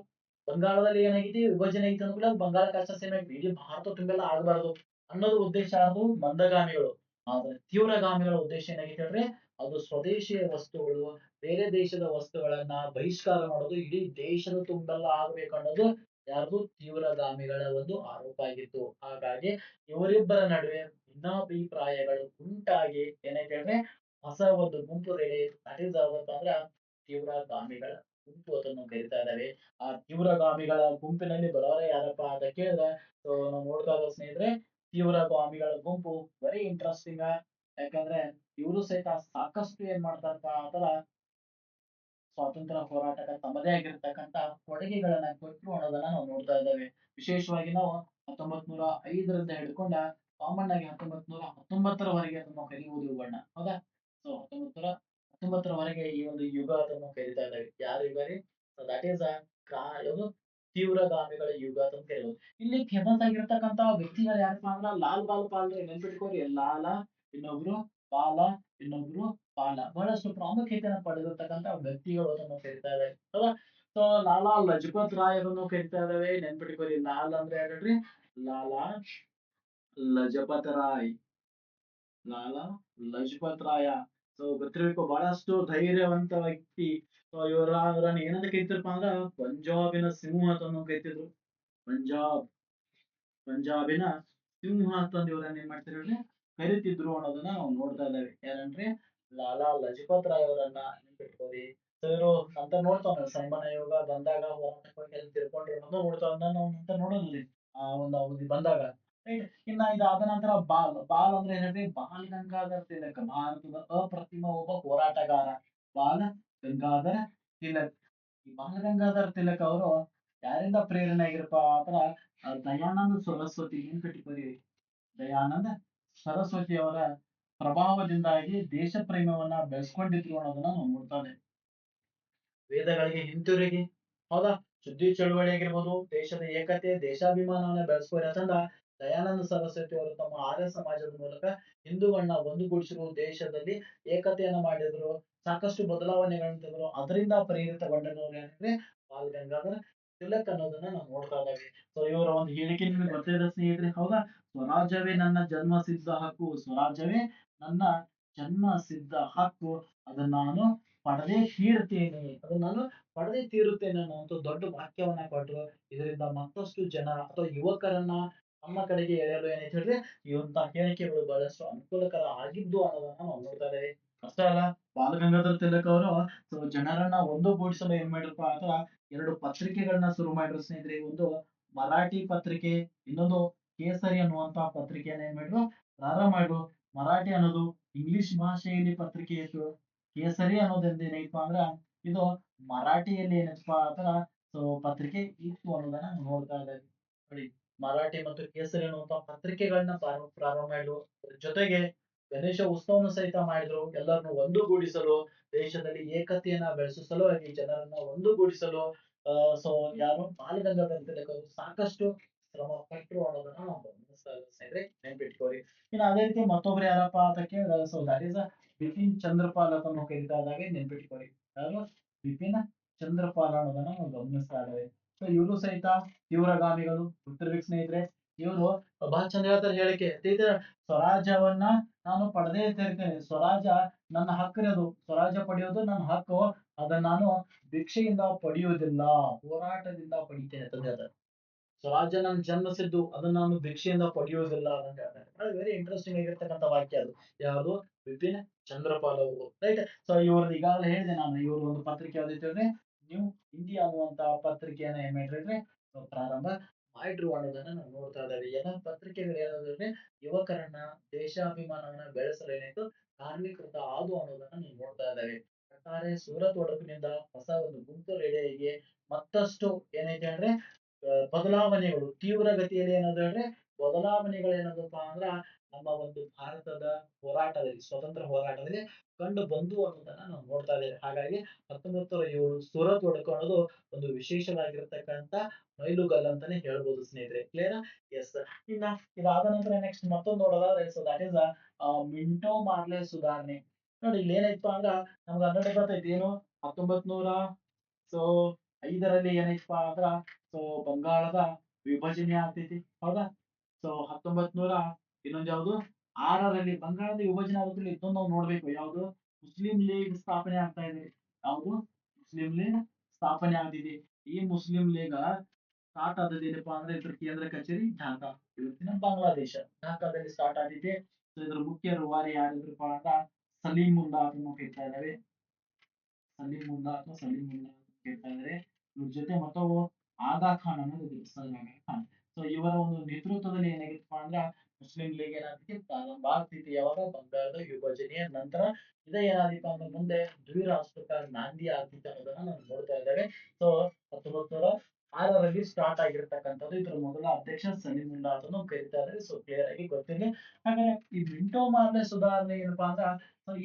ಬಂಗಾಳದಲ್ಲಿ ಏನಾಗಿದೆ? ವಿಭಜನೆ ಐತೆ ಅಂದ್ಮೇಲೆ ಬಂಗಾಳ ಅಷ್ಟೇ ಸೀಮಿತ ಇಡೀ ಭಾರತ ತುಂಬೆಲ್ಲ ಆಗಬಾರ್ದು ಅನ್ನೋದು ಉದ್ದೇಶ ಅದು ಮಂದಗಾಮಿಗಳು. ಆದ್ರೆ ತೀವ್ರಗಾಮಿಗಳ ಉದ್ದೇಶ ಏನಾಗಿತ್ತು ಹೇಳ್ರಿ ಅದು ಸ್ವದೇಶಿಯ ವಸ್ತುಗಳು, ಬೇರೆ ದೇಶದ ವಸ್ತುಗಳನ್ನ ಬಹಿಷ್ಕಾರ ಮಾಡೋದು, ಇಡೀ ದೇಶದ ತುಂಬೆಲ್ಲ ಆಗ್ಬೇಕು ಅನ್ನೋದು ಯಾರ್ದು? ತೀವ್ರಗಾಮಿಗಳ ಒಂದು ಆರೋಪ ಆಗಿತ್ತು. ಹಾಗಾಗಿ ಇವರಿಬ್ಬರ ನಡುವೆ ಭಿನ್ನಾಭಿಪ್ರಾಯಗಳು ಉಂಟಾಗಿ ಏನಾಯ್ತು ಹೇಳ್ರಿ ಹೊಸ ಒಂದು ಗುಂಪು ಯಾವ್ದಪ್ಪ ಅಂದ್ರ ತೀವ್ರಗಾಮಿಗಳ ಗುಂಪು ಅದನ್ನು ಕರಿತಾ ಇದ್ದಾರೆ ಆ ತೀವ್ರಗಾಮಿಗಳ ಗುಂಪಿನಲ್ಲಿ ಬರೋರೇ ಯಾರಪ್ಪ ಅಂತ ಕೇಳಿದ್ರೆ ಸೊ ನಾವು ನೋಡ್ತಾ ಇರೋ ಸ್ನೇಹಿತರೆ, ತೀವ್ರಗಾಮಿಗಳ ಗುಂಪು ವೆರಿ ಇಂಟ್ರೆಸ್ಟಿಂಗ್ ಯಾಕಂದ್ರೆ ಇವರು ಸಹಿತ ಸಾಕಷ್ಟು ಏನ್ ಮಾಡ್ತಾರಪ್ಪ ಅಂತರ ಸ್ವಾತಂತ್ರ್ಯ ಹೋರಾಟಕ್ಕೆ ತಮ್ಮದೇ ಆಗಿರ್ತಕ್ಕಂತ ಕೊಡುಗೆಗಳನ್ನ ಕೊಟ್ಟರು ಅನ್ನೋದನ್ನ ನಾವು ನೋಡ್ತಾ ಇದ್ದೇವೆ. ವಿಶೇಷವಾಗಿ ನಾವು ಹತ್ತೊಂಬತ್ ನೂರ ಐದರಿಂದ ಹಿಡ್ಕೊಂಡ ಕಾಮನ್ ಆಗಿ ಹತ್ತೊಂಬತ್ ನೂರ ಹತ್ತೊಂಬತ್ತರವರೆಗೆ ಅದನ್ನ ಕಲಿಯುವುದು ಬಣ್ಣ ಹೌದಾ? ಸೊ ಹತ್ತೊಂಬತ್ ನೂರ ಹತ್ತೊಂಬತ್ತರವರೆಗೆ ಈ ಒಂದು ಯುಗ ಅದನ್ನು ಕರೀತಾ ಇದ್ದಾರೆ. ಯಾರ ಯುಗ ರೀ ದಟ್ ಈಸ್ ಯಾವುದು? ತೀವ್ರಗಾಮಿಗಳ ಯುಗ ಅಂತ ಕರೀಬಹುದು ಇಲ್ಲಿ ಫೇಮಸ್ ಆಗಿರ್ತಕ್ಕಂತ ವ್ಯಕ್ತಿಗಳು ಯಾರಪ್ಪ ಅಂದ್ರ ಲಾಲ್ ಬಾಲ್ ಪಾಲ್ ನೆನ್ಪಿಟ್ಕೋರಿ, ಲಾಲ, ಇನ್ನೊಬ್ರು ಬಾಲ ಇನ್ನೊಬ್ರು ಬಾಲ ಬಹಳಷ್ಟು ಪ್ರಾಮುಖ್ಯತೆಯನ್ನು ಪಡೆದಿರ್ತಕ್ಕಂತ ವ್ಯಕ್ತಿಗಳು ಅದನ್ನು ಕರಿತಾ ಇದ್ದಾರೆ. ಅಲ್ವಾ? ಸೊ ಲಾಲಾ ಲಜಪತ್ ರಾಯ್ ಅವರನ್ನು ಕರಿತಾ ಇದಾವೆ ನೆನ್ಪಿಟ್ಕೋರಿ, ಲಾಲ್ ಅಂದ್ರೆ ಯಾರ್ರಿ ಲಾಲಾ ಲಜಪತ್ ರಾಯ್. ಲಾಲಾ ಲಜಪತ್ ರಾಯ. ಸೊ ಗೊತ್ತಿರ್ಬೇಕು, ಬಹಳಷ್ಟು ಧೈರ್ಯವಂತ ವ್ಯಕ್ತಿ. ಇವರ ಅವರನ್ನ ಏನಂತ ಕರಿತಾರಪ್ಪ ಅಂದ್ರ, ಪಂಜಾಬಿನ ಸಿಂಹ ತಂದು ಕರಿತಿದ್ರು. ಪಂಜಾಬ್. ಪಂಜಾಬಿನ ಸಿಂಹ ಅಂತಂದು ಇವರನ್ನ ಏನ್ ಮಾಡ್ತಾರೆ ಕರಿತಿದ್ರು ಅನ್ನೋದನ್ನ ನಾವು ನೋಡ್ತಾ ಇದ್ದೇವೆ. ಏನಂದ್ರೆ, ಲಾಲಾ ಲಜಪತ್ ರಾಯ್ ಅವರನ್ನ ನೆನ್ಪಿಟ್ಕೋರಿ ಸೊ ಇವರು ಅಂತ ನೋಡ್ತಾವ ಸಂಬಂಧ ಯೋಗ ಬಂದಾಗ ಹೋರಾಟಕ್ಕೆ ಅನ್ನೋದು ನೋಡ್ತಾವ. ನಾವು ಅಂತ ನೋಡೋದಿಲ್ಲ. ಆ ಒಂದು ಅವಧಿ ಬಂದಾಗ. ರೈಟ್ ಇನ್ನ ಇದಾದ ನಂತರ ಬಾಲ್ ಬಾಲ್ ಅಂದ್ರೆ ಏನಂದ್ರೆ ಬಾಲ್ ಗಂಗಾಧರ್ ತಿಲಕ್, ಭಾರತದ ಅಪ್ರತಿಮ ಒಬ್ಬ ಹೋರಾಟಗಾರ. ಬಾಲ್ ಗಂಗಾಧರ ತಿಲಕ್. ಈ ಬಾಲ್ ಗಂಗಾಧರ್ ತಿಲಕ್ ಅವರು ಯಾರಿಂದ ಪ್ರೇರಣೆ ಆಗಿರಪ್ಪ ಅಂದ್ರ ದಯಾನಂದ ಸರಸ್ವತಿ, ಏನ್ ಕಟ್ಟಿಪರಿ ದಯಾನಂದ ಸರಸ್ವತಿ ಅವರ ಪ್ರಭಾವದಿಂದಾಗಿ ದೇಶ ಪ್ರೇಮವನ್ನ ಬೆಳೆಸ್ಕೊಂಡಿದ್ರು ಅನ್ನೋದನ್ನ ನಾವು ನೋಡ್ತಾ ವೇದಗಳಿಗೆ ಹಿಂತಿರುಗಿ. ಹೌದಾ? ಸುದ್ದಿ ಚಳುವಳಿ ಆಗಿರ್ಬೋದು, ದೇಶದ ಏಕತೆ, ದೇಶಾಭಿಮಾನವನ್ನ ಬೆಳೆಸ್ಕೋರ. ತಂದ ದಯಾನಂದ ಸರಸ್ವತಿ ಅವರು ತಮ್ಮ ಆರ್ಯ ಸಮಾಜದ ಮೂಲಕ ಹಿಂದೂಗಳನ್ನ ಒಂದುಗೂಡಿಸಿರುವ ದೇಶದಲ್ಲಿ ಏಕತೆಯನ್ನ ಮಾಡಿದ್ರು, ಸಾಕಷ್ಟು ಬದಲಾವಣೆಗಳನ್ನ ತಂದ್ರು. ಅದರಿಂದ ಪ್ರೇರಿತಗೊಂಡವರು ಏನಂದ್ರೆ ಬಾಲ್ ಗಂಗಾಧರ್ ತಿಲಕ್ ಅನ್ನೋದನ್ನ ನಾವು ನೋಡ್ತಾ ಇದ್ದೇವೆ ಸೊ ಇವರ ಒಂದು ಹೇಳಿಕೆ ನಿಮಗೆ ಗೊತ್ತಿದೆ ಸ್ನೇಹಿತರೆ. ಹೌದಾ? ಸ್ವರಾಜ್ಯವೇ ನನ್ನ ಜನ್ಮ ಸಿದ್ಧ ಹಕ್ಕು. ಸ್ವರಾಜ್ಯವೇ ನನ್ನ ಜನ್ಮ ಸಿದ್ಧ ಹಕ್ಕು. ಅದನ್ನ ನಾನು ಪಡೆದೇ ತೀರ್ತೇನೆ. ಅದನ್ನ ನಾನು ಪಡೆದೇ ತೀರುತ್ತೇನೆ ಅನ್ನುವಂತ ದೊಡ್ಡ ವಾಕ್ಯವನ್ನ ಕೊಟ್ಟರು ಇದರಿಂದ ಮತ್ತಷ್ಟು ಜನ ಅಥವಾ ಯುವಕರನ್ನ ನಮ್ಮ ಕಡೆಗೆ ಎಳೆಯಲು ಏನೈತೆ ಹೇಳಿದ್ರೆ ಈ ಒಂದು ಹೇಳಿಕೆಗಳು ಬಹಳಷ್ಟು ಅನುಕೂಲಕರ ಆಗಿದ್ದು ಅನ್ನೋದನ್ನ ನಾವು ನೋಡ್ತಾ ಅಷ್ಟೇ ಅಲ್ಲ, ಬಾಲಗಂಗಾಧರ ತಿಲಕ್ ಅವರು ಸೊ ಜನರನ್ನ ಒಂದುಗೂಡಿಸಲು ಏನ್ ಮಾಡಿರಪ್ಪ ಅಂದ್ರ ಎರಡು ಪತ್ರಿಕೆಗಳನ್ನ ಶುರು ಮಾಡಿದ್ರು ಸ್ನೇಹಿತರೆ. ಒಂದು ಮರಾಠಿ ಪತ್ರಿಕೆ, ಇನ್ನೊಂದು ಕೇಸರಿ ಅನ್ನುವಂತ ಪತ್ರಿಕೆಯನ್ನ ಏನ್ ಮಾಡಿದ್ರು? ಪ್ರಾರಂಭ ಮಾಡಿದ್ರು. ಮರಾಠಿ ಅನ್ನೋದು ಇಂಗ್ಲಿಷ್ ಭಾಷೆಯಲ್ಲಿ ಪತ್ರಿಕೆ ಇತ್ತು. ಕೇಸರಿ ಅನ್ನೋದು ಅಂದ್ರ, ಇದು ಮರಾಠಿಯಲ್ಲಿ ಏನಪ್ಪಾ ಅಂದ್ರ, ಸೊ ಪತ್ರಿಕೆ ಇತ್ತು ಅನ್ನೋದನ್ನ ನೋಡ್ತಾ ಇದ್ದೇವೆ. ನೋಡಿ. ಮರಾಠಿ ಮತ್ತು ಕೇಸರಿ ಅನ್ನುವಂತ ಪತ್ರಿಕೆಗಳನ್ನ ಪ್ರಾರಂಭ ಮಾಡಿದ್ರು. ಜೊತೆಗೆ ಗಣೇಶ ಉತ್ಸವವನ್ನು ಸಹಿತ ಮಾಡಿದ್ರು. ಎಲ್ಲರನ್ನು ಒಂದುಗೂಡಿಸಲು, ದೇಶದಲ್ಲಿ ಏಕತೆಯನ್ನ ಬೆಳೆಸುವ ಸಲುವಾಗಿ ಜನರನ್ನ ಒಂದುಗೂಡಿಸಲು, ಆ ಸೊ ಯಾರು ತಿಲಕರು ಸಾಕಷ್ಟು ಶ್ರಮ ಪಟ್ಟರು ಅನ್ನೋದನ್ನ ನಾವು ನೆನ್ಪಿಟ್ಕೋರಿ ಇನ್ನು ಅದೇ ರೀತಿ ಮತ್ತೊಬ್ರು ಯಾರಪ್ಪ ಕೇಳಿದ್ರೆ so that is Bipin Chandrapal ಅಂತ ನಾವು ಕರಿತಾ ಇದ್ದಾಗೆ ನೆನ್ಪಿಟ್ಕೋರಿ ಯಾರು? ಬಿಪಿನ್ ಚಂದ್ರಪಾಲ್ ಅನ್ನೋದನ್ನ ನಾವು ಗಮನಿಸ್ತಾ ಇದ್ದೇವೆ. ಸೊ ಇವರು ಸಹಿತ ತೀವ್ರಗಾಮಿಗಳು ಗೊತ್ತಿರ್ಬೇಕು ಸ್ನೇಹಿತರೆ, ಇವರು ಬಹಳ ಚಂದ ಹೇಳ್ತಾರೆ ಹೇಳಿಕೆ. ಸ್ವರಾಜ್ಯವನ್ನ ನಾನು ಪಡೆದೇ ತೀರ್ತೇನೆ ಸ್ವರಾಜ ನನ್ನ ಹಕ್ಕಿರೋದು. ಸ್ವರಾಜ್ಯ ಪಡೆಯೋದು ನನ್ನ ಹಕ್ಕು. ಅದನ್ನ ನಾನು ಭಿಕ್ಷೆಯಿಂದ ಪಡೆಯುವುದಿಲ್ಲ. ಹೋರಾಟದಿಂದ ಪಡಿತೇನೆ ಅಂತ ಹೇಳ್ತಾರೆ. ಸ್ವರಾಜ್ಯ ನಾನು ಜನ್ಮಸಿದ್ದು. ಅದನ್ನ ನಾನು ಭಿಕ್ಷೆಯಿಂದ ಪಡೆಯುವುದಿಲ್ಲ ಅಂತ ಹೇಳ್ತಾರೆ. ವೆರಿ ಇಂಟ್ರೆಸ್ಟಿಂಗ್ ಆಗಿರ್ತಕ್ಕಂಥ ವಾಕ್ಯ ಅದು. ಯಾವುದು ಬಿಪಿನ್ ಚಂದ್ರಪಾಲ್ ಅವರು. ರೈಟ್ ಸೊ ಇವ್ರದ್ದು ಈಗಾಗಲೇ ಹೇಳಿದೆ ನಾನು. ಇವರು ಒಂದು ಪತ್ರಿಕೆ ಅಂದ್ರೆ ನ್ಯೂ ಇಂಡಿಯಾ ಅನ್ನುವಂತಹ ಪತ್ರಿಕೆಯನ್ನ ಏನ್ ಮಾಡಿದ್ರೆ? ಪ್ರಾರಂಭ ಮಾಡಿದ್ರು ಅನ್ನೋದನ್ನ ನಾವು ನೋಡ್ತಾ ಇದ್ದೇವೆ. ಎಲ್ಲ ಪತ್ರಿಕೆಗಳು ಏನಾದ್ರೆ ಯುವಕರನ್ನ ದೇಶಾಭಿಮಾನವನ್ನ ಬೆಳೆಸಲು ಏನಾಯ್ತು? ಕಾರ್ಮಿಕೃತ ಆದು ಅನ್ನೋದನ್ನ ನೀವು ನೋಡ್ತಾ ಇದ್ದೇವೆ. ಒಟ್ಟಾರೆ ಸೂರತ್ ಒಡಕಿನಿಂದ ಹೊಸ ಒಂದು ಗುಂಪು ರೆಡಿಯಾಗಿ ಮತ್ತಷ್ಟು ಏನೈತೆ ಅಂದ್ರೆ, ಬದಲಾವಣೆಗಳು ತೀವ್ರ ಗತಿಯಲ್ಲಿ ಏನದು ಅಂದ್ರೆ ಬದಲಾವಣೆಗಳು ಏನದಪ್ಪ ಅಂದ್ರ ನಮ್ಮ ಒಂದು ಭಾರತದ ಹೋರಾಟದಲ್ಲಿ, ಸ್ವತಂತ್ರ ಹೋರಾಟದಲ್ಲಿ ಕಂಡು ಬಂದು ಅನ್ನೋದನ್ನ ನಾವು ನೋಡ್ತಾ ಇದ್ದೇವೆ. ಹಾಗಾಗಿ ಹತ್ತೊಂಬತ್ತು ನೂರ ಏಳು ಸೂರತ್ ಹೊಡ್ಕೊಳ್ಳೋದು ಒಂದು ವಿಶೇಷವಾಗಿರ್ತಕ್ಕಂಥ ಮೈಲುಗಲ್ ಅಂತಾನೆ ಹೇಳ್ಬೋದು ಸ್ನೇಹಿತರೆ. ಕ್ಲಿಯರ್ ಎಸ್ ಇನ್ನ ಇದಾದ ನಂತರ ನೆಕ್ಸ್ಟ್ ಮತ್ತೊಂದು ನೋಡೋದಾದ್ರೆ so that is Minto Morley ಸುಧಾರಣೆ. ನೋಡಿ, ಇಲ್ಲಿ ಏನಾಯ್ತು ಅಂದ್ರ ನಮ್ಗೆ ಹನ್ನೆರಡು ಬರ್ತೈತಿ ಏನು? ಹತ್ತೊಂಬತ್ ನೂರ ಸೊ ಐದರಲ್ಲಿ ಏನಾಯ್ತಪ್ಪ ಅಂದ್ರ ಸೊ ಬಂಗಾಳದ ವಿಭಜನೆ ಆಗ್ತೈತಿ. ಹೌದಾ? ಸೊ ಹತ್ತೊಂಬತ್ ನೂರ ಇನ್ನೊಂದ್ ಯಾವುದು? ಆರರಲ್ಲಿ ಬಂಗಾಳದ ವಿಭಜನೆ ಆಗೋದ್ರಲ್ಲಿ ಇದೊಂದು ನಾವು ನೋಡ್ಬೇಕು. ಯಾವ್ದು? ಮುಸ್ಲಿಂ ಲೀಗ್ ಸ್ಥಾಪನೆ ಆಗ್ತಾ ಇದೆ. ಯಾವ್ದು? ಮುಸ್ಲಿಂ ಲೀಗ್ ಸ್ಥಾಪನೆ ಆಗ್ತಿದೆ. ಈ ಮುಸ್ಲಿಂ ಲೀಗ್ ಸ್ಟಾರ್ಟ್ ಆದದ್ದು ಏನಪ್ಪಾ ಅಂದ್ರೆ ಇದ್ರ ಕೇಂದ್ರ ಕಚೇರಿ ಢಾಕಾ. ಇವತ್ತಿನ ಬಾಂಗ್ಲಾದೇಶ. ಢಾಕಾದಲ್ಲಿ ಸ್ಟಾರ್ಟ್ ಆಗಿದೆ. ಸೊ ಇದ್ರ ಮುಖ್ಯ ರೂವಾರಿ ಯಾರಿದ್ರಪ್ಪ ಅಂತ ಸಲೀಮುಲ್ಲಾ ಅಂತ ಕರಿತಾ ಸಲೀಮ್ ಸಲೀಮುಲ್ಲಾ ಅಥವಾ ಸಲೀಮುಲ್ಲಾ ಅಂತ ಕರಿತಾ ಇದ್ದಾರೆ ಇವ್ರ ಜೊತೆ ಮತ್ತೊಬ್ಬ ಆಗಾ ಖಾನ್ ಅನ್ನೋದು ಆಗಾ ಖಾನ್. ಸೊ ಇವರ ಒಂದು ನೇತೃತ್ವದಲ್ಲಿ ಏನಾಗಿತ್ತಪ್ಪ ಅಂದ್ರ ಮುಸ್ಲಿಂ ಲೀಗ್ ಏನಾಗ್ತೈತಿ ಪ್ರಾರಂಭ ಆಗ್ತೈತಿ ಯಾವಾಗ ಬಂಗಾಳದ ವಿಭಜನೆಯ ನಂತರ ಇದೇ ಏನಾದಿತ್ತು ಅಂದ್ರೆ ಮುಂದೆ ದ್ವಿರಾಷ್ಟ್ರಕ ನಾಂದಿ ಆಗ್ತಿತ್ತು ಅನ್ನೋದನ್ನ ನಾವು ನೋಡ್ತಾ ಇದ್ದೇವೆ. ಸೊ ಹತ್ತೊಂಬತ್ತು ನೂರ ಆರರಲ್ಲಿ ಸ್ಟಾರ್ಟ್ ಆಗಿರ್ತಕ್ಕಂಥದ್ದು ಇದ್ರ ಮೊದಲ ಅಧ್ಯಕ್ಷ ಸಲೀಮುಲ್ಲಾ ಅಂತ ನಾವು ಕರಿತಾ ಇದ್ದಾರೆ. ಸೊ ಕ್ಲಿಯರ್ ಆಗಿ ಗೊತ್ತಿದೆ. ಹಾಗಾದ್ರೆ ಈ ಮಿಂಟೋ ಮಾರ್ಲೆ ಸುಧಾರಣೆ ಏನಪ್ಪಾ ಅಂದ್ರ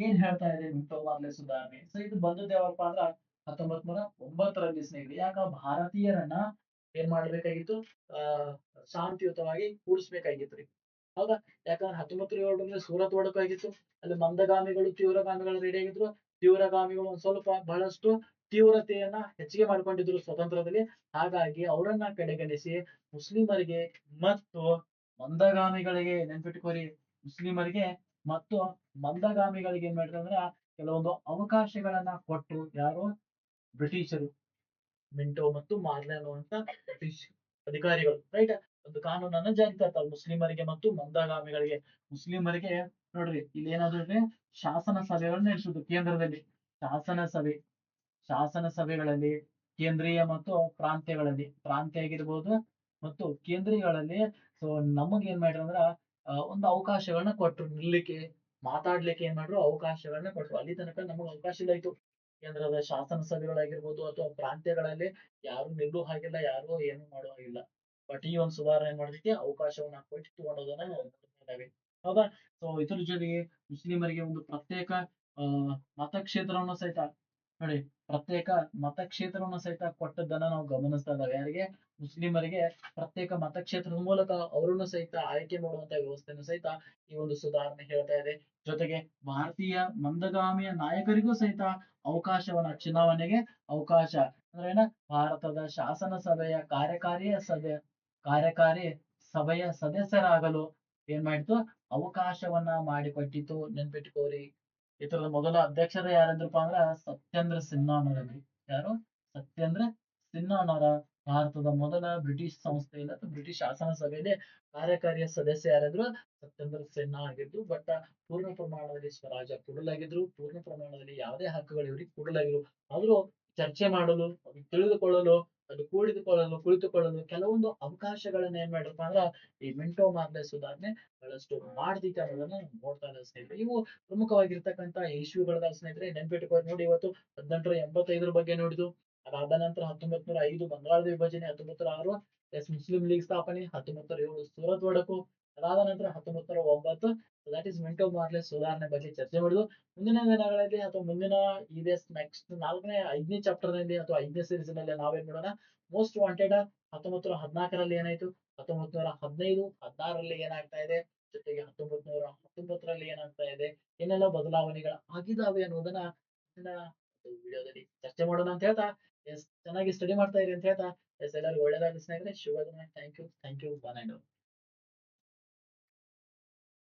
ಏನ್ ಹೇಳ್ತಾ ಇದೆ ಮಿಂಟೋ ಮಾರ್ಲೆ ಸುಧಾರಣೆ? ಸೊ ಇದು ಬಂದದ್ದು ಯಾವಪ್ಪ ಅಂದ್ರ ಹತ್ತೊಂಬತ್ ನೂರ ಒಂಬತ್ತರಲ್ಲಿ ಸ್ನೇಹಿತರೆ, ಯಾಕ ಭಾರತೀಯರನ್ನ ಏನ್ ಮಾಡ್ಬೇಕಾಗಿತ್ತು? ಆ, ಶಾಂತಿಯುತವಾಗಿ ಕೂಡಿಸ್ಬೇಕಾಗಿತ್ತು ರೀ. ಹೌದಾ? ಯಾಕಂದ್ರೆ ಹತ್ತೊಂಬತ್ತು ಏಳರಲ್ಲಿ ಸೂರತ್ ಒಡಕಾಗಿತ್ತು ಅಲ್ಲಿ ಮಂದಗಾಮಿಗಳು, ತೀವ್ರಗಾಮಿಗಳು ರೆಡಿ ಆಗಿದ್ರು. ತೀವ್ರಗಾಮಿಗಳು ಒಂದ್ ಸ್ವಲ್ಪ ಬಹಳಷ್ಟು ತೀವ್ರತೆಯನ್ನ ಹೆಚ್ಚಿಗೆ ಮಾಡ್ಕೊಂಡಿದ್ರು ಸ್ವತಂತ್ರದಲ್ಲಿ ಹಾಗಾಗಿ ಅವರನ್ನ ಕಡೆಗಣಿಸಿ ಮುಸ್ಲಿಮರಿಗೆ ಮತ್ತು ಮಂದಗಾಮಿಗಳಿಗೆ ನೆನ್ಪಿಟ್ಕೋರಿ ಮುಸ್ಲಿಮರಿಗೆ ಮತ್ತು ಮಂದಗಾಮಿಗಳಿಗೆ ಏನ್ ಮಾಡಿದ್ರು ಕೆಲವೊಂದು ಅವಕಾಶಗಳನ್ನ ಕೊಟ್ಟು ಯಾರು ಬ್ರಿಟಿಷರು, ಮಿಂಟೋ ಮತ್ತು ಮಾರ್ಲೆ ಅಂತ ಬ್ರಿಟಿಷ್ ಅಧಿಕಾರಿಗಳು ರೈಟ್ ಒಂದು ಕಾನೂನನ್ನ ಜಾರಿ ತರ್ತಾರೆ ಮುಸ್ಲಿಮರಿಗೆ ಮತ್ತು ಮಂದಗಾಮಿಗಳಿಗೆ. ಮುಸ್ಲಿಮರಿಗೆ ನೋಡ್ರಿ ಇಲ್ಲಿ ಏನಾದ್ರು ಶಾಸನ ಸಭೆಗಳನ್ನ ನಡೆಸುದು ಕೇಂದ್ರದಲ್ಲಿ. ಶಾಸನ ಸಭೆ, ಶಾಸನ ಸಭೆಗಳಲ್ಲಿ, ಕೇಂದ್ರೀಯ ಮತ್ತು ಪ್ರಾಂತ್ಯಗಳಲ್ಲಿ. ಪ್ರಾಂತ್ಯ ಆಗಿರ್ಬೋದು ಮತ್ತು ಕೇಂದ್ರೀಯಗಳಲ್ಲಿ. ಸೊ ನಮಗ್ ಏನ್ ಮಾಡ್ರಿ ಅಂದ್ರ ಒಂದು ಅವಕಾಶಗಳನ್ನ ಕೊಟ್ರು. ನಿಲ್ಲಿಕ್ಕೆ, ಮಾತಾಡ್ಲಿಕ್ಕೆ ಏನ್ ಮಾಡ್ರು, ಅವಕಾಶಗಳನ್ನ ಕೊಟ್ರು. ಅಲ್ಲಿ ತನಕ ನಮಗ್ ಅವಕಾಶ ಇತ್ತು ಕೇಂದ್ರದ ಶಾಸನ ಸಭೆಗಳಾಗಿರ್ಬೋದು ಅಥವಾ ಪ್ರಾಂತ್ಯಗಳಲ್ಲಿ ಯಾರು ನಿಲ್ಲೋ ಹಾಗಿಲ್ಲ, ಯಾರು ಏನು ಮಾಡೋ ಹಾಗಿಲ್ಲ. ಬಟ್ ಈ ಒಂದು ಸುಧಾರಣೆ ಮಾಡೋದಕ್ಕೆ ಅವಕಾಶವನ್ನ ಕೊಟ್ಟು ನಾವು ಹೌದಾ? ಸೊ ಇದ್ರ ಜೊತೆಗೆ ಮುಸ್ಲಿಮರಿಗೆ ಒಂದು ಪ್ರತ್ಯೇಕ ಆಹ್ ಮತಕ್ಷೇತ್ರವನ್ನು ಸಹಿತ ನೋಡಿ. ಪ್ರತ್ಯೇಕ ಮತಕ್ಷೇತ್ರವನ್ನು ಸಹಿತ ಕೊಟ್ಟದ್ದನ್ನ ನಾವು ಗಮನಿಸ್ತಾ ಇದ್ದಾವೆ. ಯಾರಿಗೆ? ಮುಸ್ಲಿಮರಿಗೆ ಪ್ರತ್ಯೇಕ ಮತಕ್ಷೇತ್ರದ ಮೂಲಕ ಅವರನ್ನು ಸಹಿತ ಆಯ್ಕೆ ಮಾಡುವಂತ ವ್ಯವಸ್ಥೆಯನ್ನು ಸಹಿತ ಈ ಒಂದು ಸುಧಾರಣೆ ಹೇಳ್ತಾ ಇದೆ. ಜೊತೆಗೆ ಭಾರತೀಯ ಮಂದಗಾಮಿಯ ನಾಯಕರಿಗೂ ಸಹಿತ ಅವಕಾಶವನ್ನ, ಚುನಾವಣೆಗೆ ಅವಕಾಶ. ಅಂದ್ರೆ ಭಾರತದ ಶಾಸನ ಸಭೆಯ ಕಾರ್ಯಕಾರಿಯ ಸಭೆ, ಕಾರ್ಯಕಾರಿ ಸಭೆಯ ಸದಸ್ಯರಾಗಲು ಏನ್ ಮಾಡಿತು? ಅವಕಾಶವನ್ನ ಮಾಡಿಕೊಟ್ಟಿತು. ನೆನ್ಪಿಟ್ಕೋರಿ. ಇದರ ಮೊದಲ ಅಧ್ಯಕ್ಷರು ಯಾರಂದ್ರಪ್ಪ ಅಂದ್ರ ಸತ್ಯೇಂದ್ರ ಸಿನ್ಹಾ ಅನ್ನೋರಲ್ಲಿ ಯಾರು? ಸತ್ಯೇಂದ್ರ ಸಿನ್ಹಾ ಅನ್ನೋರ. ಭಾರತದ ಮೊದಲ ಬ್ರಿಟಿಷ್ ಸಂಸ್ಥೆಯಲ್ಲಿ ಅಥವಾ ಬ್ರಿಟಿಷ್ ಶಾಸನ ಸಭೆಯಲ್ಲಿ ಕಾರ್ಯಕಾರಿಯ ಸದಸ್ಯ ಯಾರಿದ್ರು? ಸತ್ಯೇಂದ್ರ ಸಿನ್ಹಾ ಆಗಿದ್ರು. ಬಟ್ ಪೂರ್ಣ ಪ್ರಮಾಣದಲ್ಲಿ ಸ್ವರಾಜ್ಯ ಕೊಡಲಾಗಿದ್ರು ಪೂರ್ಣ ಪ್ರಮಾಣದಲ್ಲಿ ಯಾವುದೇ ಹಕ್ಕುಗಳು ಇವ್ರಿಗೆ ಕೊಡಲಾಗಿರು ಆದ್ರೂ ಚರ್ಚೆ ಮಾಡಲು ತಿಳಿದುಕೊಳ್ಳಲು ಅದು ಕುಳಿತುಕೊಳ್ಳಲು ಕುಳಿತುಕೊಳ್ಳಲು ಕೆಲವೊಂದು ಅವಕಾಶಗಳನ್ನ ಏನ್ ಮಾಡಿರಪ್ಪ ಅಂದ್ರ ಈ ಮಿಂಟೋ ಮಾರ್ಲೆ ಸುಧಾರಣೆ ಬಹಳಷ್ಟು ಮಾಡ್ತೈತೆ ಅನ್ನೋದನ್ನ ನೋಡ್ತಾ ಇದ್ದೇವೆ ಸ್ನೇಹಿತರೆ. ಇವು ಪ್ರಮುಖವಾಗಿರ್ತಕ್ಕಂತ ಇಶ್ಯೂಗಳನ್ನ ಸ್ನೇಹಿತರೆ ನೆನ್ಪಿಟ್ಕೊಂಡು ನೋಡಿ ಇವತ್ತು ಹದಿನೆಂಟರ ಎಂಬತ್ತೈದರ ಬಗ್ಗೆ ನೋಡಿದ್ವು ಅದಾದ ನಂತರ ಹತ್ತೊಂಬತ್ ನೂರ ಐದು ಬಂಗಾಳದ ವಿಭಜನೆ ಹತ್ತೊಂಬತ್ ನೂರ ಆರು ಎಸ್ ಮುಸ್ಲಿಂ ಲೀಗ್ ಸ್ಥಾಪನೆ ಹತ್ತೊಂಬತ್ತರ ಏಳು ಸೂರತ್ ಒಡಕು ಅದಾದ ನಂತರ ಹತ್ತೊಂಬತ್ತು ನೂರ ಒಂಬತ್ತು ದಟ್ ಇಸ್ ಮಿಂಟೋ ಮಾರ್ಲೆ ಸುಧಾರಣೆ ಬಗ್ಗೆ ಚರ್ಚೆ ಮಾಡುದು. ಮುಂದಿನ ದಿನಗಳಲ್ಲಿ ಅಥವಾ ಮುಂದಿನ ಇವಿಎಸ್ ನೆಕ್ಸ್ಟ್ ನಾಲ್ಕನೇ, ಐದನೇ ಚಾಪ್ಟರ್ನಲ್ಲಿ ಅಥವಾ ಐದನೇ ಸೀರೀಸ್ನಲ್ಲಿ ನಾವೇನ್ ಮಾಡೋಣ? ಮೋಸ್ಟ್ ವಾಂಟೆಡ್ ಹತ್ತೊಂಬತ್ತು ನೂರ ಹದಿನಾಲ್ಕರಲ್ಲಿ ಏನಾಯ್ತು? ಹತ್ತೊಂಬತ್ ನೂರ ಹದಿನೈದು, ಹದಿನಾರರಲ್ಲಿ ಏನಾಗ್ತಾ ಇದೆ? ಜೊತೆಗೆ ಹತ್ತೊಂಬತ್ ನೂರ ಹತ್ತೊಂಬತ್ತರಲ್ಲಿ ಏನಾಗ್ತಾ ಇದೆ? ಏನೆಲ್ಲ ಬದಲಾವಣೆಗಳು ಆಗಿದಾವೆ ಅನ್ನೋದನ್ನ ವಿಡಿಯೋದಲ್ಲಿ ಚರ್ಚೆ ಮಾಡೋಣ ಅಂತ ಹೇಳ್ತಾ, ಎಸ್, ಚೆನ್ನಾಗಿ ಸ್ಟಡಿ ಮಾಡ್ತಾ ಇರಿ ಅಂತ ಹೇಳ್ತಾ, ಎಸ್, ಎಲ್ಲರಿಗೂ ಒಳ್ಳೇದಾಗಲಿ ಸ್ನೇಹಿತರೆ, ಶುಭ ದಿನ thank you thank you bye